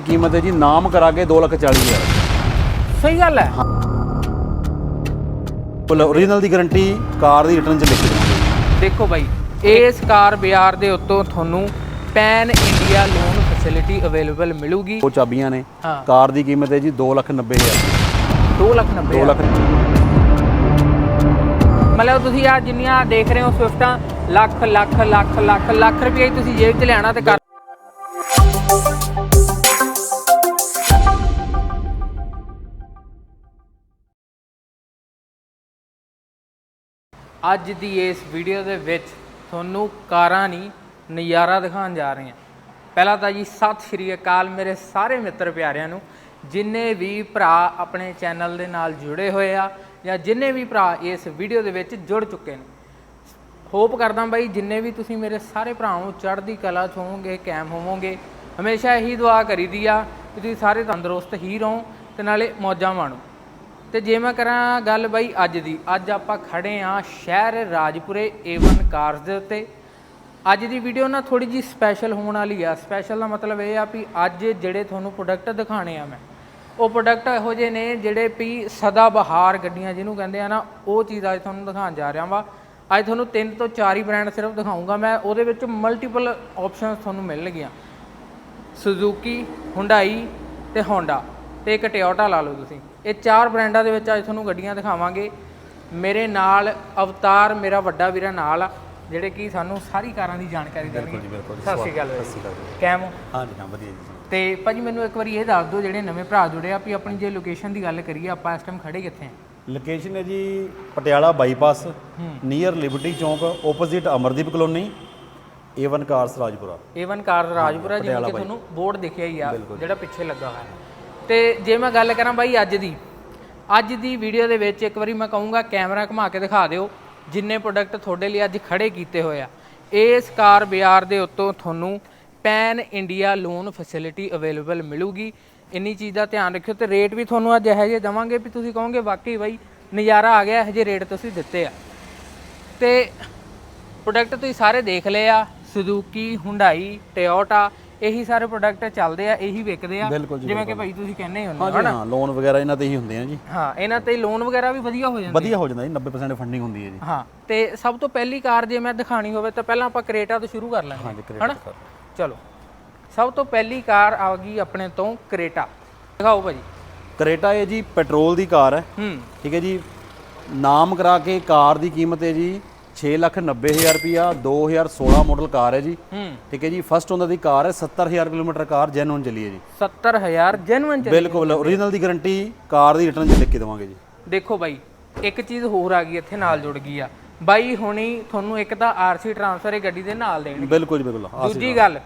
ਕੀਮਤ ਹੈ ਜੀ ਨਾਮ ਕਰਾ ਕੇ 2 ਲੱਖ 40 ਹਜ਼ਾਰ। ਸਹੀ ਗੱਲ ਹੈ। ਫੁੱਲ ਓਰੀਜਨਲ ਦੀ ਗਾਰੰਟੀ ਕਾਰ ਦੀ ਰਿਟਰਨ ਚ ਲਿਖ ਕੇ ਦੇਵਾਂਗੇ ਦੇਖੋ ਬਾਈ ਇਸ ਕਾਰ ਬਾਜ਼ਾਰ ਦੇ ਉੱਤੋਂ ਤੁਹਾਨੂੰ pan India loan facility available ਮਿਲੂਗੀ। ਉਹ ਚਾਬੀਆਂ ਨੇ। ਹਾਂ। ਕਾਰ ਦੀ ਕੀਮਤ ਹੈ ਜੀ 2 ਲੱਖ 90 ਹਜ਼ਾਰ। 2 ਲੱਖ 90 2 ਲੱਖ ਮਤਲਬ ਤੁਸੀਂ ਆ ਜਿੰਨੀਆਂ ਦੇਖ ਰਹੇ ਹੋ ਸਵਿਫਟਾਂ ਲੱਖ ਲੱਖ ਲੱਖ ਲੱਖ ਲੱਖ ਰੁਪਏ ਹੀ ਤੁਸੀਂ ਜੇਬ 'ਚ ਲੈਣਾ ਤੇ ਕਰ ਅੱਜ ਦੀ ਇਸ ਵੀਡੀਓ ਦੇ ਵਿੱਚ ਤੁਹਾਨੂੰ ਕਾਰਾਂ ਨਹੀਂ ਨਜ਼ਾਰਾ ਦਿਖਾਉਣ ਜਾ ਰਹੇ ਹਾਂ। ਪਹਿਲਾਂ ਤਾਂ ਜੀ, ਸਤਿ ਸ਼੍ਰੀ ਅਕਾਲ ਮੇਰੇ ਸਾਰੇ ਮਿੱਤਰ ਪਿਆਰਿਆਂ ਨੂੰ। ਜਿੰਨੇ ਵੀ ਭਰਾ ਆਪਣੇ ਚੈਨਲ ਦੇ ਨਾਲ ਜੁੜੇ ਹੋਏ ਆ ਜਾਂ ਜਿੰਨੇ ਵੀ ਭਰਾ ਇਸ ਵੀਡੀਓ ਦੇ ਵਿੱਚ ਜੁੜ ਚੁੱਕੇ ਨੇ, ਹੋਪ ਕਰਦਾ ਬਾਈ ਜਿੰਨੇ ਵੀ ਤੁਸੀਂ ਮੇਰੇ ਸਾਰੇ ਭਰਾਵਾਂ ਚੜ੍ਹਦੀ ਕਲਾ 'ਚ ਹੋਵੋਗੇ ਕਾਇਮ ਹੋਵੋਗੇ, ਹਮੇਸ਼ਾ ਇਹੀ ਦੁਆ ਕਰੀਦੀ ਆ ਕਿ ਤੁਸੀਂ ਸਾਰੇ ਤੰਦਰੁਸਤ ਹੀ ਰਹੋ ਤੇ ਨਾਲੇ ਮੌਜਾਂ ਮਾਣੋ। ਤੇ ਜੇ ਮੈਂ ਕਰਾਂ ਗੱਲ ਬਾਈ ਅੱਜ ਦੀ, ਅੱਜ ਆਪਾਂ ਖੜੇ ਆ ਸ਼ਹਿਰ ਰਾਜਪੁਰੇ A1 ਕਾਰਸ ਦੇ ਉੱਤੇ। ਅੱਜ ਦੀ ਵੀਡੀਓ ਨਾ ਥੋੜੀ ਜੀ ਸਪੈਸ਼ਲ ਹੋਣ ਵਾਲੀ ਆ। ਸਪੈਸ਼ਲ ਦਾ ਮਤਲਬ ਇਹ ਆ ਵੀ ਅੱਜ ਜਿਹੜੇ ਤੁਹਾਨੂੰ ਪ੍ਰੋਡਕਟ ਦਿਖਾਣੇ ਆ ਮੈਂ, ਉਹ ਪ੍ਰੋਡਕਟ ਇਹੋ ਜਿਹੇ ਨੇ ਜਿਹੜੇ ਵੀ ਸਦਾ ਬਹਾਰ ਗੱਡੀਆਂ ਜਿਹਨੂੰ ਕਹਿੰਦੇ ਆ ਨਾ, ਉਹ ਚੀਜ਼ ਅੱਜ ਤੁਹਾਨੂੰ ਦਿਖਾਉਣ ਜਾ ਰਿਹਾ ਵਾਂ। ਅੱਜ ਤੁਹਾਨੂੰ ਤਿੰਨ ਤੋਂ ਚਾਰ ਹੀ ਬ੍ਰਾਂਡ ਸਿਰਫ ਦਿਖਾਉਂਗਾ ਮੈਂ, ਉਹਦੇ ਵਿੱਚ ਮਲਟੀਪਲ ਆਪਸ਼ਨਸ ਤੁਹਾਨੂੰ ਮਿਲਣਗੀਆਂ। ਸੁਜ਼ੂਕੀ ਹੁੰਡਾਈ ਤੇ ਹੋਂਡਾ ਤੇ ਇੱਕ ਟਿਓਟਾ ਲਾ ਲਓ ਤੁਸੀਂ। ਇਹ ਚਾਰ ਬ੍ਰਾਂਡਾਂ ਦੇ ਵਿੱਚ ਅੱਜ ਤੁਹਾਨੂੰ ਗੱਡੀਆਂ ਦਿਖਾਵਾਂਗੇ। ਮੇਰੇ ਨਾਲ ਅਵਤਾਰ ਮੇਰਾ ਵੱਡਾ ਵੀਰਾ ਨਾਲ ਆ ਜਿਹੜੇ ਕਿ ਸਾਨੂੰ ਸਾਰੀ ਕਾਰਾਂ ਦੀ ਜਾਣਕਾਰੀ ਦੇਣਗੇ। ਜੀ, ਬਿਲਕੁਲ ਜੀ। ਸਤਿ ਸ਼੍ਰੀ ਅਕਾਲ ਸਤਿ ਸ਼੍ਰੀ ਅਕਾਲ। ਕੈਮ ਹੋ? ਹਾਂ ਜੀ ਹਾਂ ਵਧੀਆ ਜੀ। ਤੇ ਭਾਜੀ ਮੈਨੂੰ ਇੱਕ ਵਾਰੀ ਇਹ ਦੱਸ ਦਿਓ ਜਿਹੜੇ ਨਵੇਂ ਭਰਾ ਜੁੜੇ ਆ ਵੀ ਆਪਣੀ ਜੇ ਲੋਕੇਸ਼ਨ ਦੀ ਗੱਲ ਕਰੀਏ ਆਪਾਂ ਇਸ ਟਾਈਮ ਖੜੇ ਕਿੱਥੇ ਆ? ਲੋਕੇਸ਼ਨ ਹੈ ਜੀ Patiala bypass near Liberty Chowk opposite Amardeep colony A1 cars Rajpura. A1 car Rajpura ਜਿਵੇਂ ਕਿ ਤੁਹਾਨੂੰ ਬੋਰਡ ਦਿਖਿਆ ਹੀ ਆ ਜਿਹੜਾ ਪਿੱਛੇ ਲੱਗਾ ਹੋਇਆ। ਹੈ ਤੇ ਜੇ ਮੈਂ ਗੱਲ ਕਰਾਂ ਬਾਈ ਅੱਜ ਦੀ ਅੱਜ ਦੀ ਵੀਡੀਓ ਦੇ ਵਿੱਚ ਇੱਕ ਵਾਰੀ ਮੈਂ ਕਹੂੰਗਾ ਕੈਮਰਾ ਘੁਮਾ ਕੇ ਦਿਖਾ ਦਿਓ ਜਿੰਨੇ ਪ੍ਰੋਡਕਟ ਤੁਹਾਡੇ ਲਈ ਅੱਜ ਖੜੇ ਕੀਤੇ ਹੋਏ ਆ। ਇਸ ਕਾਰ ਬਾਜ਼ਾਰ ਦੇ ਉੱਤੋਂ ਤੁਹਾਨੂੰ pan India loan facility available ਮਿਲੂਗੀ। ਇੰਨੀ ਚੀਜ਼ ਦਾ ਧਿਆਨ ਰੱਖਿਓ ਤੇ ਰੇਟ ਵੀ ਤੁਹਾਨੂੰ ਅੱਜ ਇਹੋ ਜਿਹੇ ਦਵਾਂਗੇ ਵੀ ਤੁਸੀਂ ਕਹੋਗੇ ਵਾਕਈ ਬਾਈ ਨਜ਼ਾਰਾ ਆ ਗਿਆ, ਇਹੋ ਜਿਹੇ ਰੇਟ ਤੁਸੀਂ ਦਿੱਤੇ ਆ। ਤੇ ਪ੍ਰੋਡਕਟ ਤੁਸੀਂ ਸਾਰੇ ਦੇਖ ਲਏ ਆ ਸੁਜ਼ੂਕੀ ਹੁੰਡਾਈ ਟਿਓਟਾ ਇਹੀ ਸਾਰੇ ਪ੍ਰੋਡਕਟ ਚੱਲਦੇ ਆ ਇਹੀ ਵਿਕਦੇ ਆ। ਜਿਵੇਂ ਕਿ ਭਾਈ ਤੁਸੀਂ ਕਹਿੰਦੇ ਹੋ ਹਾਂ ਜੀ ਹਾਂ ਲੋਨ ਵਗੈਰਾ ਇਹਨਾਂ ਤੇ ਹੀ ਹੁੰਦੇ ਆ ਜੀ। ਹਾਂ ਇਹਨਾਂ ਤੇ ਲੋਨ ਵਗੈਰਾ ਵੀ ਵਧੀਆ ਹੋ ਜਾਂਦੇ ਵਧੀਆ ਹੋ। ਜਾਂਦਾ ਜੀ 90% ਫੰਡਿੰਗ ਹੁੰਦੀ ਹੈ ਜੀ। ਹਾਂ ਤੇ ਸਭ ਤੋਂ ਪਹਿਲੀ ਕਾਰ ਜੇ ਮੈਂ ਦਿਖਾਣੀ ਹੋਵੇ ਤਾਂ ਪਹਿਲਾਂ ਆਪਾਂ ਕਰੇਟਾ ਤੋਂ ਸ਼ੁਰੂ ਕਰ ਲਾਂਗੇ ਹਾਂ ਜੀ ਕ੍ਰੈਡਿਟ ਕਾਰਡ ਚਲੋ ਸਭ ਤੋਂ ਪਹਿਲੀ ਕਾਰ ਆ ਗਈ ਆਪਣੇ ਤੋਂ ਕਰੇਟਾ ਦਿਖਾਓ ਭਾਜੀ। ਕਰੇਟਾ ਇਹ ਜੀ ਪੈਟਰੋਲ ਦੀ ਕਾਰ ਹੈ। ਹੂੰ। ਠੀਕ ਹੈ ਜੀ। ਨਾਮ ਕਰਾ ਕੇ ਕਾਰ ਦੀ ਕੀਮਤ ਹੈ ਜੀ 690000 ਰੁਪਿਆ 2016 ਮਾਡਲ ਕਾਰ ਹੈ ਜੀ। ਠੀਕ ਹੈ ਜੀ ਫਸਟ ਓਨਰ ਦੀ ਕਾਰ ਹੈ 70000 ਕਿਲੋਮੀਟਰ ਕਾਰ ਜੈਨੂਨ ਚੱਲੀ ਹੈ ਜੀ। 70000 ਜੈਨੂਇਨ ਚ ਬਿਲਕੁਲ ਓਰੀਜਨਲ ਦੀ ਗਾਰੰਟੀ ਕਾਰ ਦੀ ਰਿਟਰਨ 'ਚ ਲਿਖ ਕੇ ਦੇਵਾਂਗੇ ਜੀ। ਦੇਖੋ ਬਾਈ ਇੱਕ ਚੀਜ਼ ਹੋਰ ਆ ਗਈ ਇੱਥੇ ਨਾਲ ਜੁੜ ਗਈ ਆ। ਬਾਈ ਹੁਣੀ ਤੁਹਾਨੂੰ ਇੱਕ ਤਾਂ ਆਰਸੀ ਟ੍ਰਾਂਸਫਰ ਇਹ ਗੱਡੀ ਦੇ ਨਾਲ ਦੇਣਗੇ। ਬਿਲਕੁਲ ਜੀ ਬਿਲਕੁਲ ਦੂਜੀ ਗੱਲ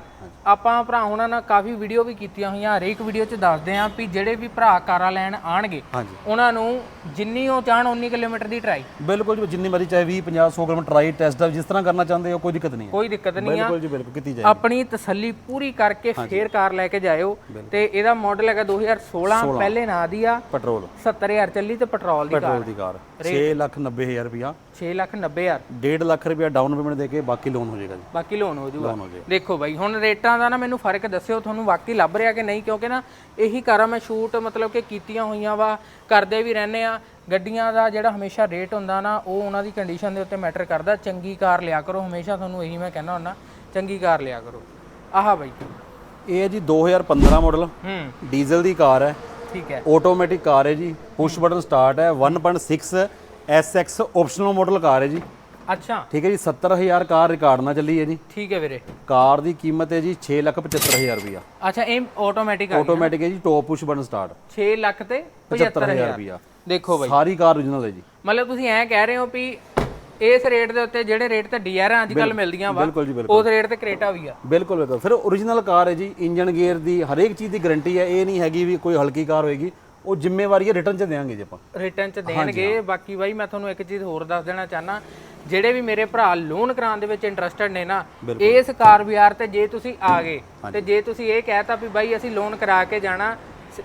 ਆਪਾਂ ਭਰਾ ਹੁਣਾਂ ਨਾਲ ਕਾਫੀ ਵੀਡੀਓ ਵੀ ਕੀਤੀਆਂ ਹੋਈਆਂ ਹਰੇਕ ਵੀਡੀਓ 'ਚ ਦੱਸਦੇ ਆਂ ਵੀ ਜਿਹੜੇ ਵੀ ਭਰਾ ਕਾਰਾਂ ਲੈਣ ਆਣਗੇ ਹਾਂਜੀ। ਉਹਨਾਂ ਨੂੰ ਜਿੰਨੀ ਉਹ ਚਾਹਣ ਉਨੀ ਕਿਲੋਮੀਟਰ ਦੀ ਟਰਾਈ ਬਿਲਕੁਲ ਜੀ ਜਿੰਨੀ ਮਰਜ਼ੀ ਚਾਹੇ 20 50 100 ਕਿਲੋਮੀਟਰ ਰਾਈਡ ਟੈਸਟ ਡਰਾਈਵ ਜਿਸ ਤਰ੍ਹਾਂ ਕਰਨਾ ਚਾਹੁੰਦੇ ਹੋ ਕੋਈ ਦਿੱਕਤ ਨਹੀਂ ਹੈ। ਕੋਈ ਦਿੱਕਤ ਨਹੀਂ ਆ। ਬਿਲਕੁਲ ਜੀ ਬਿਲਕੁਲ ਕੀਤੀ ਜਾਏ ਆਪਣੀ ਤਸੱਲੀ ਪੂਰੀ ਕਰਕੇ ਫੇਰ ਕਾਰ ਲੈ ਕੇ ਜਾਇਓ। ਤੇ ਇਹਦਾ ਮਾਡਲ ਹੈਗਾ 2016 ਪਹਿਲੇ ਨਾਂ ਦੀ ਆ। ਪੈਟਰੋਲ। 70000 ਚੱਲੀ ਤੇ ਪੈਟਰੋਲ ਦੀ ਕਾਰ। ਪੈਟਰੋਲ ਦੀ ਕਾਰ। 690000 ਰੁਪਿਆ 690000 1.5 ਲੱਖ ਰੁਪਿਆ ਡਾਊਨ ਪੇਮੈਂਟ ਦੇ ਕੇ ਬਾਕੀ ਲੋਨ ਹੋ ਜਾਏਗਾ ਜੀ। ਬਾਕੀ ਲੋਨ ਹੋ ਜਾਊਗਾ। ਲੋਨ ਹੋ ਜਾਏਗਾ। ਦੇਖੋ ਬਾਈ ਹੁਣ ਰੇਟਾਂ ਦਾ ਨਾ ਮੈਨੂੰ ਫ਼ਰਕ ਦੱਸਿਓ ਤੁਹਾਨੂੰ ਵਾਕਈ ਲੱਭ ਰਿਹਾ ਕਿ ਨਹੀਂ? ਕਿਉਂਕਿ ਨਾ ਇਹੀ ਕਾਰਾਂ ਮੈਂ ਸ਼ੂਟ ਮਤਲਬ ਕਿ ਕੀਤੀਆਂ ਹੋਈਆਂ ਵਾ ਕਰਦੇ ਵੀ ਰਹਿੰਦੇ ਆ। ਗੱਡੀਆਂ ਦਾ ਜਿਹੜਾ ਹਮੇਸ਼ਾ ਰੇਟ ਹੁੰਦਾ ਨਾ ਉਹ ਉਹਨਾਂ ਦੀ ਕੰਡੀਸ਼ਨ ਦੇ ਉੱਤੇ ਮੈਟਰ ਕਰਦਾ। ਚੰਗੀ ਕਾਰ ਲਿਆ ਕਰੋ ਹਮੇਸ਼ਾ ਤੁਹਾਨੂੰ ਇਹੀ ਮੈਂ ਕਹਿੰਦਾ ਹੁੰਦਾ ਚੰਗੀ ਕਾਰ ਲਿਆ ਕਰੋ। ਆਹ ਬਾਈ। ਇਹ ਹੈ ਜੀ 2015 ਮਾਡਲ ਹੂੰ। ਡੀਜ਼ਲ ਦੀ ਕਾਰ ਹੈ। ਠੀਕ ਹੈ। ਆਟੋਮੈਟਿਕ ਕਾਰ ਹੈ ਜੀ। ਪੁਸ਼ ਬਟਨ ਸਟਾਰਟ ਹੈ। 1.6 SX ਆਪਸ਼ਨਲ ਮਾਡਲ ਕਾਰ ਹੈ ਜੀ। ਅੱਛਾ। ਠੀਕ ਹੈ ਜੀ 70000 ਕਾਰ ਰਿਕਾਰਡ ਨਾਲ ਚੱਲੀ ਹੈ ਜੀ। ਠੀਕ ਹੈ ਵੀਰੇ। ਕਾਰ ਦੀ ਕੀਮਤ ਹੈ ਜੀ 675000 ਰੁਪਿਆ ਅੱਛਾ ਇਹ ਆਟੋਮੈਟਿਕ ਆ ਆਟੋਮੈਟਿਕ ਹੈ ਜੀ top push button start 6 lakh ਤੇ 75000 75000 ਰੁਪਿਆ ਦੇਖੋ ਬਾਈ। ਸਾਰੀ ਕਾਰ origignal ਹੈ ਜੀ। ਮਤਲਬ ਤੁਸੀਂ ਐਂ ਕਹਿ ਰਹੇ ਹੋ ਵੀ ਇਸ ਰੇਟ ਦੇ ਉੱਤੇ ਜਿਹੜੇ ਰੇਟ ਤੇ ਡੀਆਰਾਂ ਅੱਜ ਕੱਲ ਮਿਲਦੀਆਂ ਵਾ ਉਸ ਰੇਟ ਤੇ ਕਰੇਟਾ ਵੀ ਆ। ਬਿਲਕੁਲ ਬਿਲਕੁਲ। ਫਿਰ origignal ਕਾਰ ਹੈ ਜੀ ਇੰਜਨ ਗੇਅਰ ਦੀ ਹਰੇਕ ਚੀਜ਼ ਦੀ ਗਾਰੰਟੀ ਹੈ। ਇਹ ਨਹੀਂ ਹੈਗੀ ਵੀ ਕੋਈ ਹਲਕੀ ਕਾਰ ਹੋਏਗੀ। ਉਹ ਜ਼ਿੰਮੇਵਾਰੀ ਹੈ ਰਿਟਰਨ ਚ ਦੇਵਾਂਗੇ ਜੀ ਆਪਾਂ। ਰਿਟਰਨ ਚ ਦੇਣਗੇ। ਬਾਕੀ ਬਾਈ ਮੈਂ ਤੁਹਾਨੂੰ ਇੱਕ ਚੀਜ਼ ਹੋਰ ਦੱਸ ਦੇਣਾ ਚਾਹਨਾ ਜਿਹੜੇ ਵੀ ਮੇਰੇ ਭਰਾ ਲੋਨ ਕਰਾਉਣ ਦੇ ਵਿੱਚ ਇੰਟਰਸਟਡ ਨੇ ਨਾ ਇਸ ਕਾਰ ਬਾਜ਼ਾਰ ਤੇ ਜੇ ਤੁਸੀਂ ਆ ਗਏ ਤੇ ਜੇ ਤੁਸੀਂ ਇਹ ਕਹਿਤਾ ਵੀ ਬਾਈ ਅਸੀਂ ਲੋਨ ਕਰਾ ਕੇ ਜਾਣਾ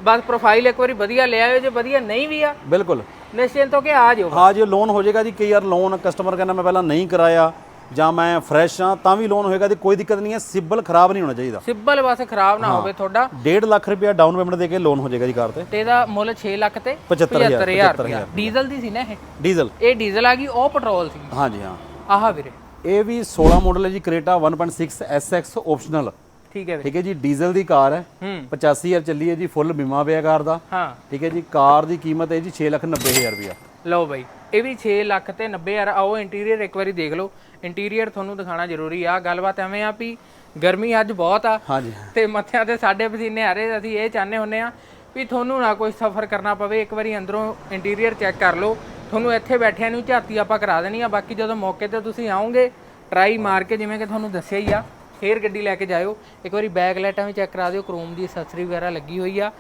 ਬਸ ਪ੍ਰੋਫਾਈਲ ਇੱਕ ਵਾਰੀ ਵਧੀਆ ਲੈ ਆਇਓ ਜੇ ਵਧੀਆ ਨਹੀਂ ਵੀ ਆ ਬਿਲਕੁਲ। ਨਿਸ਼ਚਿੰਤ ਹੋ ਕੇ ਆ ਜਾਓ। ਹਾਂ ਜੀ ਲੋਨ ਹੋ ਜਾਏਗਾ ਜੀ ਕਈ ਵਾਰ ਲੋਨ ਕਸਟਮਰ ਕਹਿੰਦਾ ਮੈਂ ਪਹਿਲਾਂ ਨਹੀਂ ਕਰਾਇਆ। ਜਾਂ ਮੈਂ ਫਰੈਸ਼ ਹਾਂ ਤਾਂ ਵੀ ਲੋਨ ਹੋਏਗਾ ਤੇ ਕੋਈ ਦਿੱਕਤ ਨਹੀਂ ਹੈ ਸਿਬਲ ਖਰਾਬ ਨਹੀਂ ਹੋਣਾ ਚਾਹੀਦਾ। ਸਿੱਬਲ ਬਸ ਖਰਾਬ ਨਾ ਹੋਵੇ ਤੁਹਾਡਾ। 1.5 ਲੱਖ ਰੁਪਇਆ ਡਾਊਨ ਪੇਮੈਂਟ ਦੇ ਕੇ ਲੋਨ ਹੋ ਜਾਏਗਾ ਜੀ ਕਾਰ ਤੇ। ਤੇ ਇਹਦਾ ਮੁੱਲ 6 ਲੱਖ ਤੇ 75,000 75000 ਰੁਪਇਆ। ਡੀਜ਼ਲ ਦੀ ਸੀ ਨਾ ਇਹ? ਡੀਜ਼ਲ ਇਹ ਡੀਜ਼ਲ ਆ ਗਈ ਉਹ ਪੈਟਰੋਲ ਸੀ। ਹਾਂਜੀ ਹਾਂ। ਆਹ ਵੀਰੇ। ਇਹ ਵੀ 16 ਮਾਡਲ ਹੈ ਜੀ ਕ੍ਰੇਟਾ 1.6 SX ਆਪਸ਼ਨਲ ਠੀਕ ਹੈ ਵੀਰੇ। ਠੀਕ ਹੈ ਜੀ ਡੀਜ਼ਲ ਦੀ ਕਾਰ ਹੈ। ਹੂੰ। 85000 ਚੱਲੀ ਹੈ ਜੀ ਫੁੱਲ ਬੀਮਾ ਪਿਆ ਕਾਰ ਦਾ। ਹਾਂ। ਠੀਕ ਹੈ ਜੀ ਕਾਰ ਦੀ ਕੀਮਤ ਹੈ ਜੀ 6,90,000 ਰੁਪਇਆ। ਲਓ ਬਾਈ ਇਹ ਵੀ 6 ਲੱਖ ਤੇ 90000 ਆਓ ਇੰਟੀਰੀਅਰ ਇੱਕ ਵਾਰੀ ਦੇਖ ਲਓ। ਇੰਟੀਰੀਅਰ ਤੁਹਾਨੂੰ ਦਿਖਾਣਾ ਜ਼ਰੂਰੀ ਆ। ਗੱਲਬਾਤ ਐਵੇਂ ਆ ਵੀ ਗਰਮੀ ਅੱਜ ਬਹੁਤ ਆ ਹਾਂਜੀ ਤੇ ਮੱਥਿਆਂ ਤੇ ਸਾਡੇ ਪਸੀਨੇ ਆ ਰਹੇ ਅਸੀਂ ਇਹ ਚਾਹੁੰਦੇ ਹੁੰਨੇ ਆ ਵੀ ਤੁਹਾਨੂੰ ਨਾ ਕੋਈ ਸਫ਼ਰ ਕਰਨਾ ਪਵੇ। ਇੱਕ ਵਾਰੀ ਅੰਦਰੋਂ ਇੰਟੀਰੀਅਰ ਚੈੱਕ ਕਰ ਲਓ। ਤੁਹਾਨੂੰ ਇੱਥੇ ਬੈਠਿਆਂ ਨੂੰ ਝਾਤੀ ਆਪਾਂ ਕਰਾ ਦੇਣੀ ਆ। ਬਾਕੀ ਜਦੋਂ ਮੌਕੇ ਤੇ ਤੁਸੀਂ ਆਓਗੇ ਟਰਾਈ ਮਾਰ ਕੇ ਜਿਵੇਂ ਕਿ ਤੁਹਾਨੂੰ ਦੱਸਿਆ ਹੀ ਆ ਫੇਰ ਗੱਡੀ ਲੈ ਕੇ ਜਾਇਓ। ਇੱਕ ਵਾਰੀ ਬੈਕ ਲਾਈਟਾਂ ਵੀ ਚੈੱਕ ਕਰਾ ਦਿਓ। ਕ੍ਰੋਮ ਦੀ ਅਸੈਸਰੀ ਵਗੈਰਾ ਲੱਗੀ ਹੋਈ ਆ।